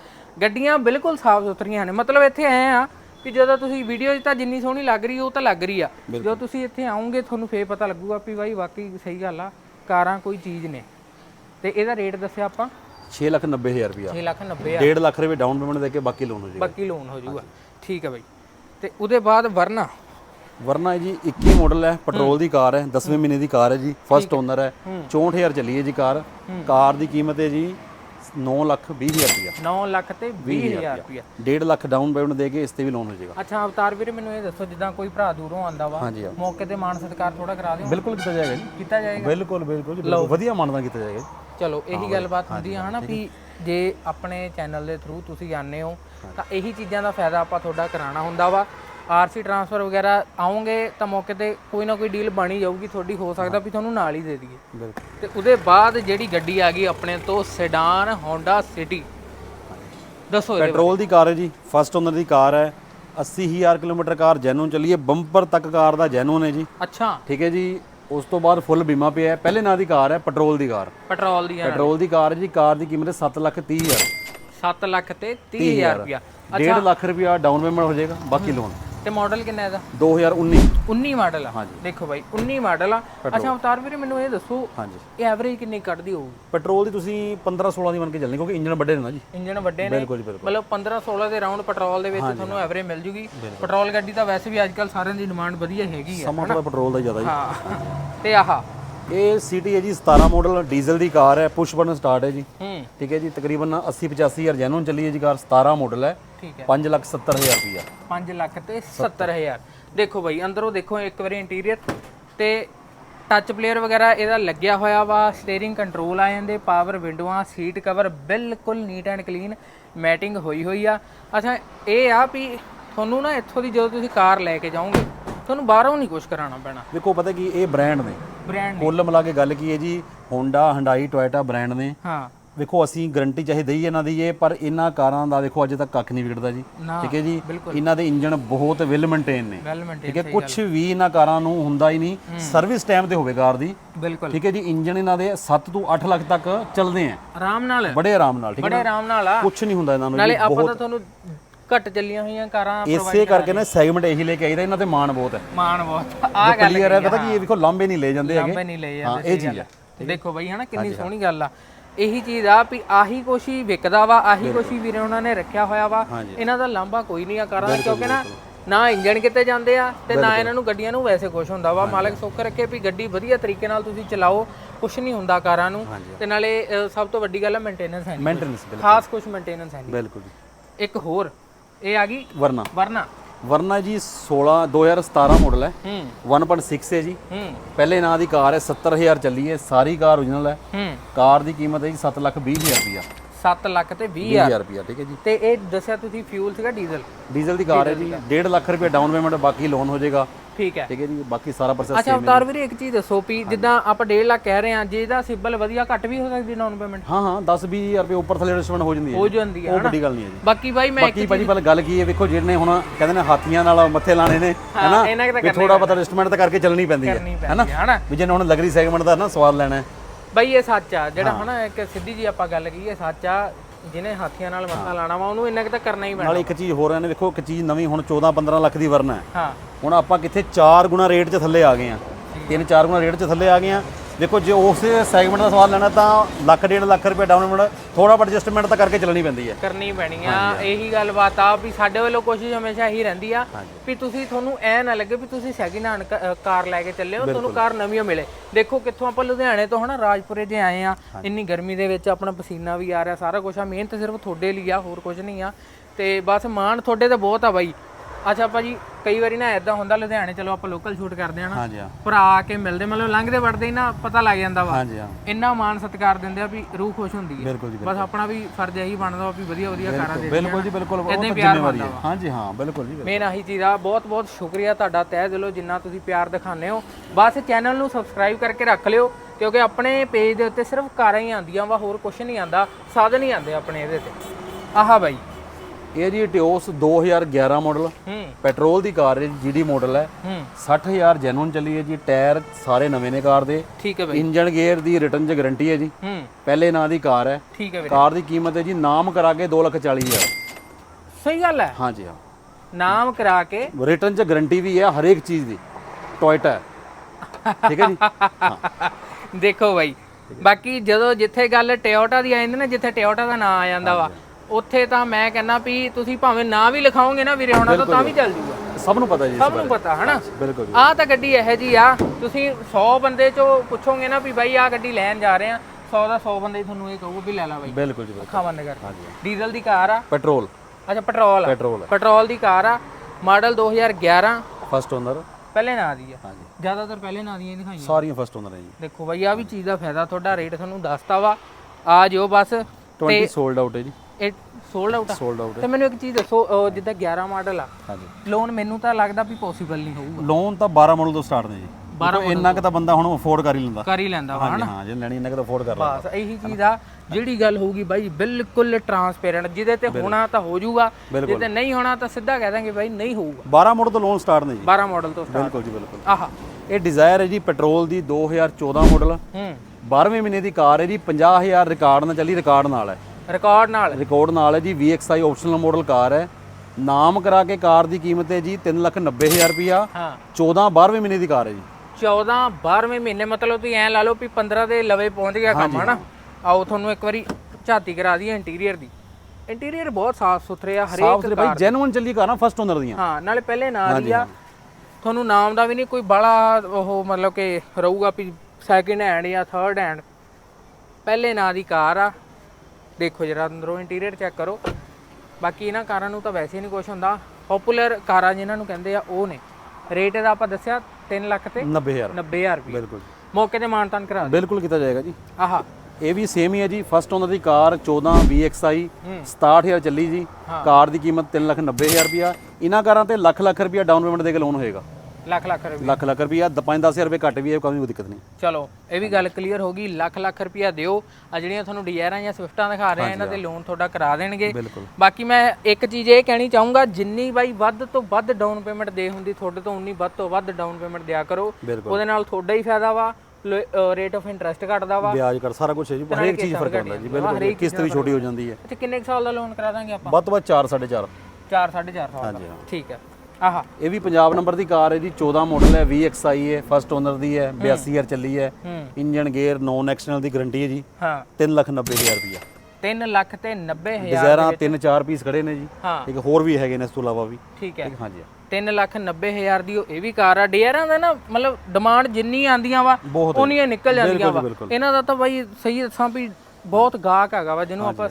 ਗੱਡੀਆਂ ਬਿਲਕੁਲ ਸਾਫ਼ ਸੁਥਰੀਆਂ ਨੇ। ਮਤਲਬ ਇੱਥੇ ਐ ਆ ਕਿ ਜਦੋਂ ਤੁਸੀਂ ਵੀਡੀਓ 'ਚ ਤਾਂ ਜਿੰਨੀ ਸੋਹਣੀ ਲੱਗ ਰਹੀ ਉਹ ਤਾਂ ਲੱਗ ਰਹੀ ਆ। ਜਦੋਂ ਤੁਸੀਂ ਇੱਥੇ ਆਓਗੇ ਤੁਹਾਨੂੰ ਫੇਰ ਪਤਾ ਲੱਗੂਗਾ ਵੀ ਬਾਈ ਵਾਕਈ ਸਹੀ ਗੱਲ ਆ ਕਾਰਾਂ ਕੋਈ ਚੀਜ਼ ਨੇ। ਤੇ ਇਹਦਾ ਰੇਟ ਦੱਸਿਆ ਆਪਾਂ? 6,90,000 ਰੁਪਇਆ। 6 ਲੱਖ 90 1.5 ਲੱਖ ਰੁਪਏ ਡਾਊਨ ਪੇਮੈਂਟ ਦੇ ਕੇ ਬਾਕੀ ਲੋਨ ਹੋ ਜਾਏਗਾ। ਬਾਕੀ ਲੋਨ ਹੋ ਜਾਊਗਾ। ਠੀਕ ਹੈ ਬਾਈ। ਤੇ ਉਹਦੇ ਬਾਅਦ ਵਰਨਾ? ਵਰਨਾ ਜੀ 21 ਮਾਡਲ ਹੈ ਪੈਟਰੋਲ ਦੀ ਕਾਰ ਹੈ 10ਵੇਂ ਮਹੀਨੇ ਦੀ ਕਾਰ ਹੈ ਜੀ ਫਸਟ ਓਨਰ ਹੈ। 64000 ਚੱਲੀ ਹੈ ਜੀ ਕਾਰ। ਕਾਰ ਦੀ ਕੀਮਤ ਹੈ ਜੀ 9 ਲੱਖ 20000 ਰੁਪਇਆ। 9 ਲੱਖ ਤੇ 20000 ਰੁਪਇਆ। 1.5 ਲੱਖ ਡਾਊਨ ਪੇਮੈਂਟ ਦੇ ਕੇ ਇਸ ਤੇ ਵੀ ਲੋਨ ਹੋ ਜਾਏਗਾ। ਅੱਛਾ ਅਵਤਾਰ ਵੀਰੇ ਮੈਨੂੰ ਇਹ ਦੱਸੋ ਜਿੱਦਾਂ ਕੋਈ ਭਰਾ ਦੂਰੋਂ ਆਂਦਾ ਵਾ ਹਾਂਜੀ ਹਾਂ। ਮੌਕੇ ਤੇ ਮਾਨ ਸਤਿਕਾਰ ਥੋੜਾ ਕਰਾ ਦਿਓ। ਬਿਲਕੁਲ ਕੀਤਾ ਜਾਏਗਾ ਜੀ। ਕੀਤਾ ਜਾਏਗਾ? ਬਿਲਕੁਲ ਬਿਲਕੁਲ ਜੀ ਬਿਲਕੁਲ। ਵਧੀਆ ਮਾਨਤਾ ਕੀਤਾ ਜਾਏਗਾ ਜੀ। ਚਲੋ ਇਹੀ ਗੱਲਬਾਤ ਹੁੰਦੀ ਆ ਹਨਾ ਵੀ ਜੇ ਆਪਣੇ ਚੈਨਲ ਦੇ ਥਰੂ ਤੁਸੀਂ ਆਨੇ ਹੋ ਤਾਂ ਇਹੀ ਚੀਜ਼ਾਂ ਦਾ ਫਾਇਦਾ ਆਪਾਂ ਤੁਹਾਡਾ ਕਰਾਉਣਾ ਹੁੰਦਾ ਵਾ। ਆਰਸੀ ਟ੍ਰਾਂਸਫਰ ਵਗੈਰਾ ਆਉਂਗੇ ਤਾਂ ਮੌਕੇ ਤੇ ਕੋਈ ਨਾ ਕੋਈ ਡੀਲ ਬਣੀ ਜਾਊਗੀ ਤੁਹਾਡੀ ਹੋ ਸਕਦਾ ਵੀ ਤੁਹਾਨੂੰ ਨਾਲ ਹੀ ਦੇ ਦਈਏ। ਤੇ ਉਹਦੇ ਬਾਅਦ ਜਿਹੜੀ ਗੱਡੀ ਆ ਗਈ ਆਪਣੇ ਤੋਂ ਸੈਡਾਨ ਹੋਂਡਾ ਸਿਟੀ ਦੱਸੋ ਪੈਟਰੋਲ ਦੀ ਕਾਰ ਹੈ ਜੀ ਫਸਟ ਓਨਰ ਦੀ ਕਾਰ ਹੈ। 80000 ਕਿਲੋਮੀਟਰ ਕਾਰ ਜੈਨੂਨ ਚੱਲੀ ਹੈ ਬੰਪਰ ਤੱਕ ਕਾਰ ਦਾ ਜੈਨੂਨ ਹੈ ਜੀ। ਅੱਛਾ। ਠੀਕ ਹੈ ਜੀ ਉਸ ਤੋਂ ਬਾਅਦ ਫੁੱਲ ਬੀਮਾ ਪਿਆ ਹੈ। ਪਹਿਲੇ ਨਾਂ ਦੀ ਕਾਰ ਹੈ ਪੈਟਰੋਲ ਦੀ ਕਾਰ। ਪੈਟਰੋਲ ਦੀ ਪੈਟਰੋਲ ਦੀ ਕਾਰ ਹੈ ਜੀ ਕਾਰ ਦੀ ਕੀਮਤ ਹੈ 7 ਲੱਖ 30 ਹਜ਼ਾਰ। 7 ਲੱਖ ਤੇ 30000 ਰੁਪਇਆ। 1.5 ਲੱਖ ਰੁਪਇਆ ਡਾਊਨ ਪੇਮੈਂਟ ਹੋ ਜਾਏਗਾ ਬਾਕੀ ਲੋਨ ਤੇ ਮਾਡਲ ਕਿੰਨਾ ਇਹਦਾ? 2019 19 ਮਾਡਲ ਆ। ਦੇਖੋ ਬਾਈ 19 ਮਾਡਲ ਆ। ਅੱਛਾ ਅਵਤਾਰ ਵੀਰੇ ਮੈਨੂੰ ਇਹ ਦੱਸੋ ਹਾਂਜੀ। ਇਹ ਐਵਰੇਜ ਕਿੰਨੀ ਕੱਢਦੀ ਹੋਊਗੀ? ਪੈਟਰੋਲ ਦੀ ਤੁਸੀਂ 15 16 ਦੀ ਮੰਨ ਕੇ ਚੱਲਣੀ ਕਿਉਂਕਿ ਇੰਜਨ ਵੱਡੇ ਨੇ ਨਾ ਜੀ। ਇੰਜਨ ਵੱਡੇ ਨੇ। ਬਿਲਕੁਲ ਜੀ ਬਿਲਕੁਲ। ਮਤਲਬ 15 16 ਦੇ ਰਾਉਂਡ ਪੈਟਰੋਲ ਦੇ ਵਿੱਚ ਤੁਹਾਨੂੰ ਐਵਰੇਜ ਮਿਲ ਜੂਗੀ। ਪੈਟਰੋਲ ਗੱਡੀ ਤਾਂ ਵੈਸੇ ਵੀ ਅੱਜਕੱਲ ਸਾਰਿਆਂ ਦੀ ਡਿਮਾਂਡ ਵਧੀਆ ਹੈਗੀ ਆ ਸਮਾਂ ਥੋੜਾ ਪੈਟਰੋਲ ਦਾ ਜ਼ਿਆਦਾ ਜੀ। ਹਾਂ। ਤੇ ਆਹ ਇਹ ਸਿਟੀ ਹੈ ਜੀ 17 ਮਾਡਲ ਡੀਜ਼ਲ ਦੀ ਕਾਰ ਹੈ ਪੁਸ਼ ਬਟਨ ਸਟਾਰਟ ਹੈ ਜੀ। ਠੀਕ ਹੈ ਜੀ ਤਕਰੀਬਨ 80 85000 ਜੈਨੂਨ ਚੱਲੀ ਹੈ ਜੀ ਕਾਰ 17 ਮਾਡਲ ਹੈ। ਠੀਕ ਹੈ। 5 ਲੱਖ 70000 ਰੁਪਇਆ 5 ਲੱਖ ਤੇ 70000 ਦੇਖੋ ਬਾਈ ਅੰਦਰੋਂ ਦੇਖੋ ਇੱਕ ਵਾਰੀ ਇੰਟੀਰੀਅਰ ਤੇ ਟੱਚ ਪਲੇਅਰ ਵਗੈਰਾ ਇਹਦਾ ਲੱਗਿਆ ਹੋਇਆ ਵਾ ਸਟੀਅਰਿੰਗ ਕੰਟਰੋਲ ਆ ਜਾਂਦੇ ਪਾਵਰ ਵਿੰਡੋਆਂ ਸੀਟ ਕਵਰ ਬਿਲਕੁਲ ਨੀਟ ਐਂਡ ਕਲੀਨ ਮੈਟਿੰਗ ਹੋਈ ਹੋਈ ਆ। ਅੱਛਾ ਇਹ ਆ ਵੀ ਤੁਹਾਨੂੰ ਨਾ ਇੱਥੋਂ ਦੀ ਜਦੋਂ ਤੁਸੀਂ ਕਾਰ ਲੈ ਕੇ ਜਾਓਗੇ ਤੁਹਾਨੂੰ ਬਾਹਰੋਂ ਨਹੀਂ ਕੁਝ ਕਰਾਉਣਾ ਪੈਣਾ। ਦੇਖੋ ਪਤਾ ਕੀ ਇਹ ਬ੍ਰਾਂਡ ਨੇ। ਬ੍ਰਾਂਡ ਕੁੱਲ ਮਿਲਾ ਕੇ ਗੱਲ ਕੀ ਹੈ ਜੀ? ਹੋਂਡਾ ਹੰਡਾਈ ਟੋਇਟਾ ਬ੍ਰਾਂਡ ਨੇ। ਹਾਂ। ਵੇਖੋ ਅਸੀਂ ਗਾਰੰਟੀ ਚਾਹੇ ਦਈਏ ਇਹਨਾਂ ਦੀ ਇਹ ਪਰ ਇਹਨਾਂ ਕਾਰਾਂ ਦਾ ਦੇਖੋ ਅਜੇ ਤੱਕ ਕੱਖ ਨਹੀਂ ਵਿਗੜਦਾ ਜੀ। ਠੀਕ ਹੈ ਜੀ? ਇਹਨਾਂ ਦੇ ਇੰਜਨ ਬਹੁਤ ਵੈਲ ਮੇਨਟੇਨ ਨੇ। ਠੀਕ ਹੈ? ਕੁਝ ਵੀ ਇਹਨਾਂ ਕਾਰਾਂ ਨੂੰ ਹੁੰਦਾ ਹੀ ਨਹੀਂ। ਸਰਵਿਸ ਟਾਈਮ ਤੇ ਹੋਵੇ ਕਾਰ ਦੀ। ਬਿਲਕੁਲ। ਠੀਕ ਹੈ ਜੀ? ਇੰਜਨ ਇਹਨਾਂ ਦੇ 7 ਤੋਂ 8 ਲੱਖ ਤੱਕ ਚੱਲਦੇ ਆ ਆਰਾਮ ਨਾਲ। ਬੜੇ ਆਰਾਮ ਨਾਲ ਠੀਕ ਹੈ ਬੜੇ ਆਰਾਮ ਨਾਲ ਆ। ਕੁਝ ਨਹੀਂ ਹੁੰਦਾ ਇਹਨਾਂ ਨੂੰ ਨਾਲੇ ਆਪਾਂ ਤਾਂ ਤੁਹਾਨੂੰ ਘੱਟ ਚੱਲੀਆਂ ਹੋਈਆਂ ਕਾਰਾਂ ਇਸੇ ਕਰਕੇ ਨਾ ਸੈਗਮੈਂਟ ਇਹੀ ਲੈ ਕੇ ਆਈਦਾ ਇਹਨਾਂ ਤੇ ਮਾਣ ਬਹੁਤ ਹੈ। ਮਾਣ ਬਹੁਤ। ਆ ਗੱਲ ਕਲੀਅਰ ਹੈ ਪਤਾ ਕੀ ਇਹ ਵੇਖੋ ਲਾਂਬੇ ਨਹੀਂ ਲੈ ਜਾਂਦੇ ਲਾਂਬੇ ਹੈਗੇ। ਨਹੀਂ ਲਏ ਹਾਂ ਜਾਂਦੇ ਇਹ ਚੀਜ਼ ਹੈ। ਦੇਖੋ ਬਈ ਹਨਾ ਕਿੰਨੀ ਸੋਹਣੀ ਗੱਲ ਆ। ਇਹੀ ਚੀਜ਼ ਆ ਵੀ ਆਹੀ ਕੁਛ ਹੀ ਵਿਕਦਾ ਵਾ ਆਹੀ ਕੁਛ ਹੀ ਵੀਰੇ ਉਹਨਾਂ ਨੇ ਰੱਖਿਆ ਹੋਇਆ ਵਾ। ਇਹਨਾਂ ਦਾ ਲਾਂਬਾ ਕੋਈ ਨਹੀਂ ਆ ਕਾਰਾਂ ਦਾ ਕਿਉਂਕਿ ਨਾ ਨਾ ਇੰਜਣ ਕਿਤੇ ਜਾਂਦੇ ਆ ਤੇ ਨਾ ਇਹਨਾਂ ਨੂੰ ਗੱਡੀਆਂ ਨੂੰ ਵੈਸੇ ਕੁਛ ਹੁੰਦਾ ਵਾ। ਮਾਲਕ ਸੁੱਖ ਰੱਖੇ ਵੀ ਗੱਡੀ ਵਧੀਆ ਤਰੀਕੇ ਨਾਲ ਤੁਸੀਂ ਚਲਾਓ ਕੁਛ ਨਹੀਂ ਹੁੰਦਾ ਕਾਰਾਂ ਨੂੰ। ਤੇ ਨਾਲੇ ਸਭ ਤੋਂ ਵੱਡੀ ਗੱਲ ਹੈ ਮੇਨਟੇਨੈਂਸ ਹੈ ਨਹੀਂ ਮੇਨਟੇਨੈਂਸ ਖਾਸ ਕੁਛ ਮੇਨਟੇਨੈਂਸ ਹੈ ਨਹੀਂ ਬਿਲਕੁਲ। ਇੱਕ ਹੋਰ ਇਹ ਆ ਗਈ ਵਰਨਾ। ਵਰਨਾ। ਵਰਨਾ ਜੀ 16 2017 ਮਾਡਲ ਹੈ। ਹੂੰ। 1.6 ਹੈ ਜੀ। ਹੂੰ। ਪਹਿਲੇ ਨਾਂ ਦੀ ਕਾਰ ਹੈ 70000 ਚੱਲੀ ਹੈ। ਸਾਰੀ ਕਾਰ ਓਰੀਜਨਲ ਹੈ। ਹੂੰ। ਕਾਰ ਦੀ ਕੀਮਤ ਹੈ ਜੀ 7 ਲੱਖ 20000 ਰੁਪਇਆ 7 ਲੱਖ ਤੇ 20 ਹਜ਼ਾਰ 20000 ਰੁਪਇਆ ਠੀਕ ਹੈ ਜੀ। ਤੇ ਇਹ ਦੱਸਿਆ ਤੁਸੀਂ ਫਿਊਲ ਸੀਗਾ ਡੀਜ਼ਲ ਡੀਜ਼ਲ ਦੀ ਕਾਰ ਹੈ ਜੀ। 1.5 ਲੱਖ ਰੁਪਇਆ ਡਾਊਨ ਪੇਮੈਂਟ ਬਾਕੀ ਲੋਨ ਹੋ ਜਾਏਗਾ। ਠੀਕ ਹੈ। ਠੀਕ ਹੈ ਜੀ ਬਾਕੀ ਸਾਰਾ ਪ੍ਰੋਸੈਸ ਅੱਛਾ ਅਵਤਾਰ ਵੀਰੇ ਇੱਕ ਚੀਜ਼ ਦੱਸੋ ਵੀ ਜਿੱਦਾਂ ਆਪਾਂ 1.5 ਲੱਖ ਕਹਿ ਰਹੇ ਆ ਜੇ ਇਹਦਾ ਸਿਬਲ ਵਧੀਆ ਘੱਟ ਵੀ ਹੋ ਸਕਦੀ ਡਾਊਨ ਪੇਮੈਂਟ ਹਾਂ ਹਾਂ 10 20000 ਰੁਪਏ ਉੱਪਰ ਥੱਲੇ ਐਡਜਸਟਮੈਂਟ ਹੋ ਜਾਂਦੀ ਹੈ ਹੋ। ਜਾਂਦੀ ਹੈ ਉਹ ਵੱਡੀ ਗੱਲ ਨਹੀਂ ਹੈ ਜੀ। ਬਾਕੀ ਬਾਈ ਮੈਂ ਬਾਕੀ ਭਾਜੀ ਪਰ ਗੱਲ ਕੀ ਹੈ ਵੇਖੋ ਜਿਹੜੇ ਹੁਣ ਕਹਿੰਦੇ ਨੇ ਹਾਥੀਆਂ ਨਾਲ ਮੱਥੇ ਲਾਣੇ ਨੇ ਹੈਨਾ ਵੀ ਥੋੜਾ ਬਹੁਤਾ ਐਡਜਸਟਮੈਂਟ ਤਾਂ ਕਰਕੇ ਚੱਲਣੀ ਪੈਂਦੀ ਹੈ ਹੈ ਹਨਾ ਵੀ ਜਿਹਨੇ ਹੁਣ ਲਗਰੀ ਸੈਗਮੈਂਟ ਦਾ ਨਾ ਸਵਾਦ ਲੈਣਾ ਹੈ। ਬਾਈ ਇਹ ਸੱਚ ਆ ਜਿਹੜਾ ਹਨਾ ਇੱਕ ਸਿੱਧੀ ਜੀ ਆਪਾਂ ਗੱਲ ਕਹੀਏ ਸੱਚ ਆ ਜਿਹਨੇ ਹਾਥੀਆਂ ਨਾਲ ਮੱਥਾ ਲਾਣਾ ਵਾ ਉਹਨੂੰ ਇੰਨਾ ਕਿ ਤਾਂ ਕਰਨਾ ਹੀ ਪੈਣਾ ਨਾਲ ਇੱਕ ਚੀਜ਼ ਹੋਰ ਹੈ ਨੇ ਵੇਖੋ ਇੱਕ ਚੀਜ਼ ਨਵੀਂ ਹੁਣ 14 15 ਲੱਖ ਦੀ ਵਰਨਾ ਹੈ। ਹਾਂ। ਹੁਣ ਆਪਾਂ ਕਿੱਥੇ 4 ਗੁਣਾ ਰੇਟ 'ਚ ਥੱਲੇ ਆ ਗਏ ਆ ਤਿੰਨ ਚਾਰ ਗੁਣਾ ਰੇਟ 'ਚ ਥੱਲੇ ਆ ਗਏ ਆ ਦੇਖੋ ਜੇ ਉਸੇ ਸੈਗਮੈਂਟ ਦਾ ਸਵਾਲ ਲੈਣਾ ਤਾਂ ਲੱਖ ਡੇਢ ਲੱਖ ਰੁਪਏ ਡਾਊਨ ਪੇਮੈਂਟ ਥੋੜਾ ਐਡਜਸਟਮੈਂਟ ਤਾਂ ਕਰਕੇ ਚੱਲਣੀ ਪੈਂਦੀ ਹੈ। ਕਰਨੀ ਪੈਣੀ ਆ। ਇਹੀ ਗੱਲਬਾਤ ਆ ਵੀ ਸਾਡੇ ਵੱਲੋਂ ਕੋਸ਼ਿਸ਼ ਹਮੇਸ਼ਾ ਇਹੀ ਰਹਿੰਦੀ ਆ ਵੀ ਤੁਸੀਂ ਤੁਹਾਨੂੰ ਐ ਨਾ ਲੱਗੇ ਵੀ ਤੁਸੀਂ ਸੈਕਿੰਡ ਹੈਂਡ ਕਾਰ ਲੈ ਕੇ ਚੱਲੇ ਹੋ ਤੁਹਾਨੂੰ ਕਾਰ ਨਵੀਂ ਮਿਲੇ। ਦੇਖੋ ਕਿੱਥੋਂ ਆਪਾਂ ਲੁਧਿਆਣੇ ਤੋਂ ਹਨਾ ਰਾਜਪੁਰੇ ਜੇ ਆਏ ਆ ਇੰਨੀ ਗਰਮੀ ਦੇ ਵਿੱਚ ਆਪਣਾ ਪਸੀਨਾ ਵੀ ਆ ਰਿਹਾ ਸਾਰਾ ਕੁਝ ਆ। ਮਿਹਨਤ ਸਿਰਫ ਤੁਹਾਡੇ ਲਈ ਆ ਹੋਰ ਕੁਝ ਨਹੀਂ ਆ। ਤੇ ਬਸ ਮਾਣ ਤੁਹਾਡੇ ਤੇ ਬਹੁਤ ਆ ਬਾਈ। ਅੱਛਾ ਭਾਜੀ ਕਈ ਵਾਰੀ ਨਾ ਐਦਾਂ ਹੁੰਦਾ ਲੁਧਿਆਣੇ ਚਲੋ ਆਪਾਂ ਲੋਕਲ ਸ਼ੂਟ ਕਰਦੇ ਆ ਨਾ। ਹਾਂਜੀ ਹਾਂ। ਭਰਾ ਆ ਕੇ ਮਿਲਦੇ ਮਤਲਬ ਲੰਘਦੇ ਵੜਦੇ ਹੀ ਨਾ ਪਤਾ ਲੱਗ ਜਾਂਦਾ ਵਾ। ਹਾਂਜੀ ਹਾਂ। ਇੰਨਾ ਮਾਣ ਸਤਿਕਾਰ ਦਿੰਦੇ ਆ ਵੀ ਰੂਹ ਖੁਸ਼ ਹੁੰਦੀ ਹੈ। ਬਿਲਕੁਲ ਜੀ ਬਸ ਆਪਣਾ ਵੀ ਫਰਜ਼ ਇਹੀ ਬਣਦਾ ਵਾ ਵੀ ਵਧੀਆ ਵਧੀਆ ਕਾਰਾਂ ਦੇ ਬਿਲਕੁਲ ਜੀ ਬਿਲਕੁਲ ਉਹ ਤਾਂ ਜ਼ਿੰਮੇਵਾਰੀ ਹੈ। ਹਾਂਜੀ ਹਾਂ ਬਿਲਕੁਲ ਜੀ। ਮੇਨ ਆਹੀ ਚੀਜ਼ ਆ ਬਹੁਤ ਬਹੁਤ ਸ਼ੁਕਰੀਆ ਤੁਹਾਡਾ ਤਹਿ ਦਿਲੋਂ ਜਿੰਨਾ ਤੁਸੀਂ ਪਿਆਰ ਦਿਖਾਉਂਦੇ ਹੋ। ਬਸ ਚੈਨਲ ਨੂੰ ਸਬਸਕ੍ਰਾਈਬ ਕਰਕੇ ਰੱਖ ਲਿਓ ਕਿਉਂਕਿ ਆਪਣੇ ਪੇਜ ਦੇ ਉੱਤੇ ਸਿਰਫ ਕਾਰਾਂ ਹੀ ਆਉਂਦੀਆਂ ਵਾ ਹੋਰ ਕੁਝ ਨਹੀਂ ਆਂਦਾ ਸਾਧਨ ਹੀ ਆਂਦੇ ਆਪਣੇ ਇਹਦੇ ਤੇ। ਆਹਾ ਬਾਈ। ਇਹ ਜੀ ਟਿਓਸ 2011 ਮਾਡਲ ਹੂੰ। ਪੈਟਰੋਲ ਦੀ ਕਾਰ ਹੈ ਜੀਡੀ ਮਾਡਲ ਹੈ। ਹੂੰ। 60000 ਜੈਨੂਨ ਚੱਲੀ ਹੈ ਜੀ ਟਾਇਰ ਸਾਰੇ ਨਵੇਂ ਨੇ ਕਾਰ ਦੇ। ਠੀਕ ਹੈ ਬਾਈ। ਇੰਜਨ ਗੇਅਰ ਦੀ ਰਿਟਰਨ 'ਚ ਗਾਰੰਟੀ ਹੈ ਜੀ। ਹੂੰ। ਪਹਿਲੇ ਨਾਂ ਦੀ ਕਾਰ ਹੈ। ਠੀਕ ਹੈ ਕਾਰ ਦੀ ਕੀਮਤ ਹੈ ਜੀ ਨਾਮ ਕਰਾ ਕੇ 240000 ਸਹੀ ਗੱਲ ਹੈ। ਹਾਂਜੀ ਹਾਂ। ਨਾਮ ਕਰਾ ਕੇ। ਰਿਟਰਨ 'ਚ ਗਾਰੰਟੀ ਵੀ ਹੈ ਹਰੇਕ ਚੀਜ਼ ਦੀ। ਟੋਇਟਾ ਹੈ। ਠੀਕ ਹੈ ਜੀ? ਹਾਂ। ਦੇਖੋ ਬਾਈ। ਬਾਕੀ ਜਦੋਂ ਜਿੱਥੇ ਗੱਲ ਟਿਓਟਾ ਦੀ ਆ ਜਾਂਦੀ ਨਾ ਜਿੱਥੇ ਟਿਓਟਾ ਦਾ ਨਾਂ ਆ ਜਾਂਦਾ ਵਾ ਉੱਥੇ ਤਾਂ ਮੈਂ ਕਹਿੰਦਾ ਵੀ ਤੁਸੀਂ ਭਾਵੇਂ ਨਾਂ ਵੀ ਲਿਖਾਓਗੇ ਨਾ ਵੀਰੇ ਹੋਣਾ ਤਾਂ ਤਾਂ ਵੀ ਚੱਲ ਜੂਗਾ ਸਭ ਨੂੰ ਪਤਾ ਜੀ ਇਸ ਸਭ ਨੂੰ ਬਾਰੇ। ਪਤਾ ਹਨਾ? ਬਿਲਕੁਲ ਜੀ। ਆਹ ਤਾਂ ਗੱਡੀ ਇਹੋ ਜੀ ਆ ਤੁਸੀਂ 100 ਬੰਦੇ ਚੋਂ ਪੁੱਛੋਗੇ ਨਾ ਵੀ ਬਾਈ ਆਹ ਗੱਡੀ ਲੈਣ ਜਾ ਰਹੇ ਆ 100 ਦਾ 100 ਬੰਦੇ ਹੀ ਤੁਹਾਨੂੰ ਇਹ ਕਹੂਗਾ ਵੀ ਲੈ ਲੈ ਬਾਈ। ਬਿਲਕੁਲ ਜੀ ਬਿਲਕੁਲ। ਅੱਖਾਂ ਬੰਦ ਕਰ। ਡੀਜ਼ਲ ਦੀ ਕਾਰ ਆ। ਪੈਟਰੋਲ। ਅੱਛਾ ਪੈਟਰੋਲ ਆ। ਪੈਟਰੋਲ ਹੈ ਪੈਟਰੋਲ ਦੀ ਕਾਰ ਆ ਮਾਡਲ 2011 ਫਸਟ ਓਨਰ ਪਹਿਲੇ ਨਾਂ ਦੀ ਆ। ਹਾਂਜੀ ਜ਼ਿਆਦਾਤਰ ਪਹਿਲੇ ਨਾਂ ਦੀਆਂ ਹੀ ਦਿਖਾਈਆਂ ਸਾਰੀਆਂ ਫਸਟ ਓਨਰ ਹੈ ਜੀ। ਦੇਖੋ ਬਾਈ ਆ ਵੀ ਚੀਜ਼ ਦਾ ਫਾਇਦਾ ਤੁਹਾਡਾ ਰੇਟ ਤੁਹਾਨੂੰ ਦੱਸਤਾ ਵਾ। ਆ ਜਿਓ ਬਸ। 20 ਸੋਲਡ ਆਊਟ ਹੈ ਜੀ। ਇਹ ਸੋਲਡ ਆਊਟ ਆ। ਸੋਲਡ ਆਊਟ ਤੇ ਮੈਨੂੰ ਇੱਕ ਚੀਜ਼ ਦੱਸੋ ਅਹ ਜਿੱਦਾਂ 11 ਮਾਡਲ ਆ ਹਾਂਜੀ। ਲੋਨ ਮੈਨੂੰ ਤਾਂ ਲੱਗਦਾ ਵੀ ਪੋਸੀਬਲ ਨਹੀਂ ਹੋਊਗਾ। ਲੋਨ ਤਾਂ 12 ਮਾਡਲ ਤੋਂ ਸਟਾਰਟ ਨੇ ਜੀ। 12 ਦੇਖੋ ਇੰਨਾ ਕੁ ਤਾਂ। ਬੰਦਾ ਹੁਣ ਅਫੋਰਡ ਕਰ ਹੀ ਲੈਂਦਾ। ਕਰ ਹੀ ਲੈਂਦਾ ਵਾ ਹਾਂਜੀ ਹਾਂ ਜੇ ਲੈਣੀ ਇੰਨਾ ਕੁ ਤਾਂ ਅਫੋਰਡ ਕਰ ਲਾ ਬਸ ਇਹੀ ਚੀਜ਼ ਆ ਜਿਹੜੀ ਗੱਲ ਹੋਊਗੀ ਬਾਈ ਬਿਲਕੁਲ ਟਰਾਂਸਪੇਰੈਂਟ ਜਿਹਦੇ ਤੇ ਹੋਣਾ ਤਾਂ ਹੋ ਜਾਊਗਾ ਜਿਹਦੇ ਨਹੀਂ ਹੋਣਾ ਤਾਂ ਸਿੱਧਾ ਕਹਿ ਦਾਂਗੇ ਬਾਈ ਨਹੀਂ ਹੋਊਗਾ। 12 ਮਾਡਲ ਤੋਂ ਲੋਨ ਸਟਾਰਟ ਨੇ ਜੀ। 12 ਮਾਡਲ ਤੋਂ start। ਬਿਲਕੁਲ ਜੀ ਬਿਲਕੁਲ। ਆਹਾ। ਇਹ ਡਿਜ਼ਾਇਰ ਹੈ ਜੀ ਪੈਟਰੋਲ ਦੀ 2014 ਮਾਡਲ ਹੂੰ। 12ਵੇਂ ਮਹੀਨੇ ਦੀ ਕਾਰ ਹੈ ਜੀ 50000 ਰਿਕਾਰਡ ਨਾਲ ਚੱਲੀ ਰਿਕਾਰਡ ਨਾਲ ਹੈ। ਰਿਕਾਰਡ ਨਾਲ। ਰਿਕਾਰਡ ਨਾਲ ਹੈ ਜੀ VXI ਆਪਸ਼ਨਲ ਮਾਡਲ ਕਾਰ ਹੈ। ਨਾਮ ਕਰਾ ਕੇ ਕਾਰ ਦੀ ਕੀਮਤ ਹੈ ਜੀ 390000 ਰੁਪਿਆ ਹਾਂ। 14 12ਵੇਂ ਮਹੀਨੇ ਦੀ ਕਾਰ ਹੈ ਜੀ। 14 12ਵੇਂ ਮਹੀਨੇ ਮਤਲਬ ਤੁਸੀਂ ਐ ਲਾ ਲਓ ਵੀ 15 ਦੇ ਲਵੇ ਪਹੁੰਚ ਗਿਆ ਕੰਮ ਹਨਾ? ਆਓ ਤੁਹਾਨੂੰ ਇੱਕ ਵਾਰੀ ਝਾਤੀ ਕਰਾ ਦਈਏ ਇੰਟੀਰੀਅਰ ਦੀ। ਇੰਟੀਰੀਅਰ ਬਹੁਤ ਸਾਫ਼ ਸੁਥਰੇ ਆ ਸਾਫ਼ ਹਰੇਕ ਸੁਥਰੇ ਭਾਈ ਜੈਨੂਇਨ ਚੱਲੀ ਕਾਰ ਨਾ ਫਸਟ ਓਨਰ ਦੀਆਂ। ਹਾਂ ਨਾਲੇ ਪਹਿਲੇ ਨਾਂ ਦੀ ਆ। ਤੁਹਾਨੂੰ ਨਾਮ ਦਾ ਵੀ ਨਹੀਂ ਕੋਈ ਬੜਾ ਉਹ ਮਤਲਬ ਕਿ ਰਹੂਗਾ ਵੀ ਸੈਕਿੰਡ ਹੈਂਡ ਜਾਂ ਥਰਡ ਹੈਂਡ ਪਹਿਲੇ ਨਾਂ ਦੀ ਕਾਰ ਆ। ਦੇਖੋ ਜਰਾ ਅੰਦਰੋਂ ਇੰਟੀਰੀਅਰ ਚੈੱਕ ਕਰੋ। ਬਾਕੀ ਇਹਨਾਂ ਕਾਰਾਂ ਨੂੰ ਤਾਂ ਵੈਸੇ ਨਹੀਂ ਕੁਝ ਹੁੰਦਾ। ਪਪੂਲਰ ਕਾਰਾਂ ਜਿਨ੍ਹਾਂ ਨੂੰ ਕਹਿੰਦੇ ਆ ਉਹ ਨੇ। ਰੇਟ ਇਹਦਾ ਆਪਾਂ ਦੱਸਿਆ 3 ਲੱਖ ਤੇ 90000 90000 ਰੁਪਏ। ਬਿਲਕੁਲ ਮੌਕੇ ਤੇ ਮਾਨਤਾਨ ਕਰਾ ਦੇ ਬਿਲਕੁਲ ਕੀਤਾ ਜਾਏਗਾ ਜੀ। ਆਹਾ। ਇਹ ਵੀ ਸੇਮ ਹੀ ਹੈ ਜੀ। ਫਸਟ ਓਨਰ ਦੀ ਕਾਰ 14 VXI 67000 ਚੱਲੀ ਜੀ। ਕਾਰ ਦੀ ਕੀਮਤ 390000 ਰੁਪਿਆ ਇਹਨਾਂ ਕਾਰਾਂ ਤੇ ਲੱਖ ਲੱਖ ਰੁਪਿਆ ਡਾਊਨ ਪੇਮੈਂਟ ਦੇ ਕੇ ਲੋਨ ਹੋਏਗਾ। ਲੱਖ ਲੱਖ ਰੁਪਏ ਲੱਖ ਲੱਖ ਰੁਪਿਆ 5-10000 ਰੁਪਏ ਘੱਟ ਵੀ ਹੈ ਕੋਈ ਦਿੱਕਤ ਨਹੀਂ। ਚਲੋ ਇਹ ਵੀ ਗੱਲ ਕਲੀਅਰ ਹੋ ਗਈ ਲੱਖ ਲੱਖ ਰੁਪਇਆ ਦਿਓ। ਆ ਜਿਹੜੀਆਂ ਤੁਹਾਨੂੰ ਡਿਜ਼ਾਇਰਾਂ ਜਾਂ ਸਵਿਫਟਾਂ ਦਿਖਾ ਰਹੇ ਆ ਇਹਨਾਂ ਤੇ ਲੋਨ ਤੁਹਾਡਾ ਕਰਾ ਦੇਣਗੇ। ਬਿਲਕੁਲ। ਬਾਕੀ ਮੈਂ ਇੱਕ ਚੀਜ਼ ਇਹ ਕਹਿਣੀ ਚਾਹੂੰਗਾ ਜਿੰਨੀ ਬਾਈ ਵੱਧ ਤੋਂ ਵੱਧ ਡਾਊਨ ਪੇਮੈਂਟ ਦੇ ਹੁੰਦੀ ਤੁਹਾਡੇ ਤੋਂ ਉਨੀ ਵੱਧ ਤੋਂ ਵੱਧ ਡਾਊਨ ਪੇਮੈਂਟ ਦਿਆ ਕਰੋ। ਬਿਲਕੁਲ। ਉਹਦੇ ਨਾਲ ਤੁਹਾਡਾ ਹੀ ਫਾਇਦਾ ਵਾ ਰੇਟ ਆਫ ਇੰਟਰਸਟ ਘਟਦਾ ਵਾ। ਵਿਆਜ ਕਰ ਸਾਰਾ ਕੁਝ ਹੈ ਜੀ ਹਰੇਕ ਚੀਜ਼ ਫ਼ਰਕ ਪੈਂਦਾ ਜੀ ਬਿਲਕੁਲ ਕਿਸ਼ਤ ਵੀ ਛੋਟੀ ਹੋ ਜਾਂਦੀ ਹੈ। ਅੱਛਾ ਕਿੰਨੇ ਕੁ ਸਾਲ ਦਾ ਲੋਨ ਕਰਾ ਦਾਂਗੇ ਆਪਾਂ? ਵੱਧ ਤੋਂ ਵੱਧ 4 4.5 4 4.5 ਸਾਲ ਦਾ। ਹਾਂਜੀ ਹਾਂ। ਠੀਕ ਹੈ। ਆਹਾ। ਇਹ ਵੀ ਪੰਜਾਬ ਨੰਬਰ ਦੀ ਕਾਰ ਹੈ ਜੀ 14 ਮਾਡਲ ਹੈ VXI ਹੈ ਫਸਟ ਓਨਰ ਦੀ ਹੈ 82000 ਚੱਲੀ ਹੈ। ਇੰਜਨ ਗੇਅਰ ਨੌਨ ਐਕਸਟਰਨਲ ਦੀ ਗਾਰੰਟੀ ਹੈ ਜੀ। ਹਾਂ। 390000 ਰੁਪਿਆ 3 ਲੱਖ ਤੇ 90 ਹਜ਼ਾਰ ਡਿਜ਼ਾਇਰਾਂ ਤਿੰਨ ਚਾਰ ਪੀਸ ਖੜੇ ਨੇ ਜੀ। ਹਾਂ। ਇੱਕ ਹੋਰ ਵੀ ਹੈਗੇ ਨੇ ਇਸ ਤੋਂ ਇਲਾਵਾ ਵੀ। ਠੀਕ ਹੈ। ਹਾਂਜੀ। 3 ਲੱਖ 90 ਹਜ਼ਾਰ ਦੀ ਉਹ ਇਹ ਵੀ ਕਾਰ ਆ। ਡੇਅਰਾਂ ਦਾ ਨਾ ਮਤਲਬ ਡਿਮਾਂਡ ਜਿੰਨੀ ਆਂਦੀਆਂ ਵਾ ਬਹੁਤ ਉਨੀਆਂ ਨਿਕਲ ਜਾਂਦੀਆਂ ਵਾ। ਇਹਨਾਂ ਦਾ ਤਾਂ ਬਾਈ ਸਹੀ ਦੱਸਾਂ ਵੀ ਬਹੁਤ ਗਾਹਕ ਹੈਗਾ ਵਾ ਜਿਹਨੂੰ ਆਪਾਂ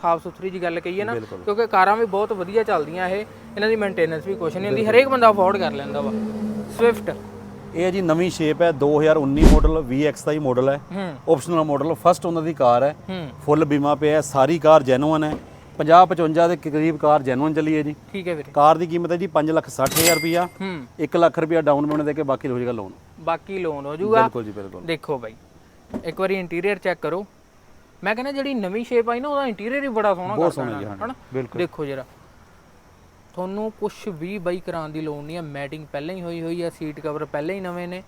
ਸਾਫ਼ ਸੁਥਰੀ ਜੀ ਗੱਲ ਕਹੀਏ ਨਾ ਕਿਉਂਕਿ ਕਾਰਾਂ ਵੀ ਬਹੁਤ ਵਧੀਆ ਚੱਲਦੀਆਂ ਇਹ ਇਹਨਾਂ ਦੀ ਮੇਨਟੇਨੈਂਸ ਵੀ ਕੁਛ ਨਹੀਂ ਹੁੰਦੀ ਹਰੇਕ ਬੰਦਾ ਅਫੋਰਡ ਕਰ ਲੈਂਦਾ ਵਾ। ਸਵਿਫਟ ਇਹ ਹੈ ਜੀ ਨਵੀਂ ਸ਼ੇਪ ਹੈ 2019 ਮਾਡਲ VXI ਮਾਡਲ ਹੈ ਹੂੰ। ਆਪਸ਼ਨਲ ਮਾਡਲ ਫਸਟ ਓਨਰ ਦੀ ਕਾਰ ਹੈ। ਫੁੱਲ ਬੀਮਾ ਪਿਆ ਹੈ ਸਾਰੀ ਕਾਰ ਜੈਨੂਅਨ ਹੈ। 50 55 ਦੇ ਕਰੀਬ ਕਾਰ ਜੈਨੂਅਨ ਚੱਲੀ ਹੈ ਜੀ। ਠੀਕ ਹੈ ਵੀਰੇ। ਕਾਰ ਦੀ ਕੀਮਤ ਹੈ ਜੀ 560000 ਰੁਪਿਆ ਹੂੰ। 1 ਲੱਖ ਰੁਪਿਆ ਡਾਊਨ ਪੇਮੈਂਟ ਦੇ ਕੇ ਬਾਕੀ ਹੋ ਜਾਏਗਾ ਲੋਨ ਬਾਕੀ ਲੋਨ ਹੋ ਜਾਊਗਾ। ਬਿਲਕੁਲ ਜੀ ਬਿਲਕੁਲ। ਦੇਖੋ ਬਾਈ ਇੱਕ ਵਾਰੀ ਇੰਟੀਰੀਅਰ ਚੈੱਕ ਕਰੋ। ਮੈਂ ਕਹਿੰਦਾ ਜਿਹੜੀ ਨਵੀਂ ਸ਼ੇਪ ਆਈ ਨਾ ਉਹਦਾ ਇੰਟੀਰੀਅਰ ਹੀ ਬੜਾ ਸੋਹਣਾ ਬਹੁਤ ਸੋਹਣਾ ਜੀ ਹਾਂ ਬਿਲਕੁਲ। ਦੇਖੋ ਜਰਾ। ਤੁਹਾਨੂੰ ਕੁਝ ਵੀ ਬਾਈ ਕਰਾਉਣ ਦੀ ਲੋੜ ਨਹੀਂ ਹੈ ਮੈਟਿੰਗ ਪਹਿਲਾਂ ਹੀ ਹੋਈ ਹੋਈ ਹੈ ਸੀਟ ਕਵਰ ਪਹਿਲਾਂ ਹੀ ਨਵੇਂ ਨੇ।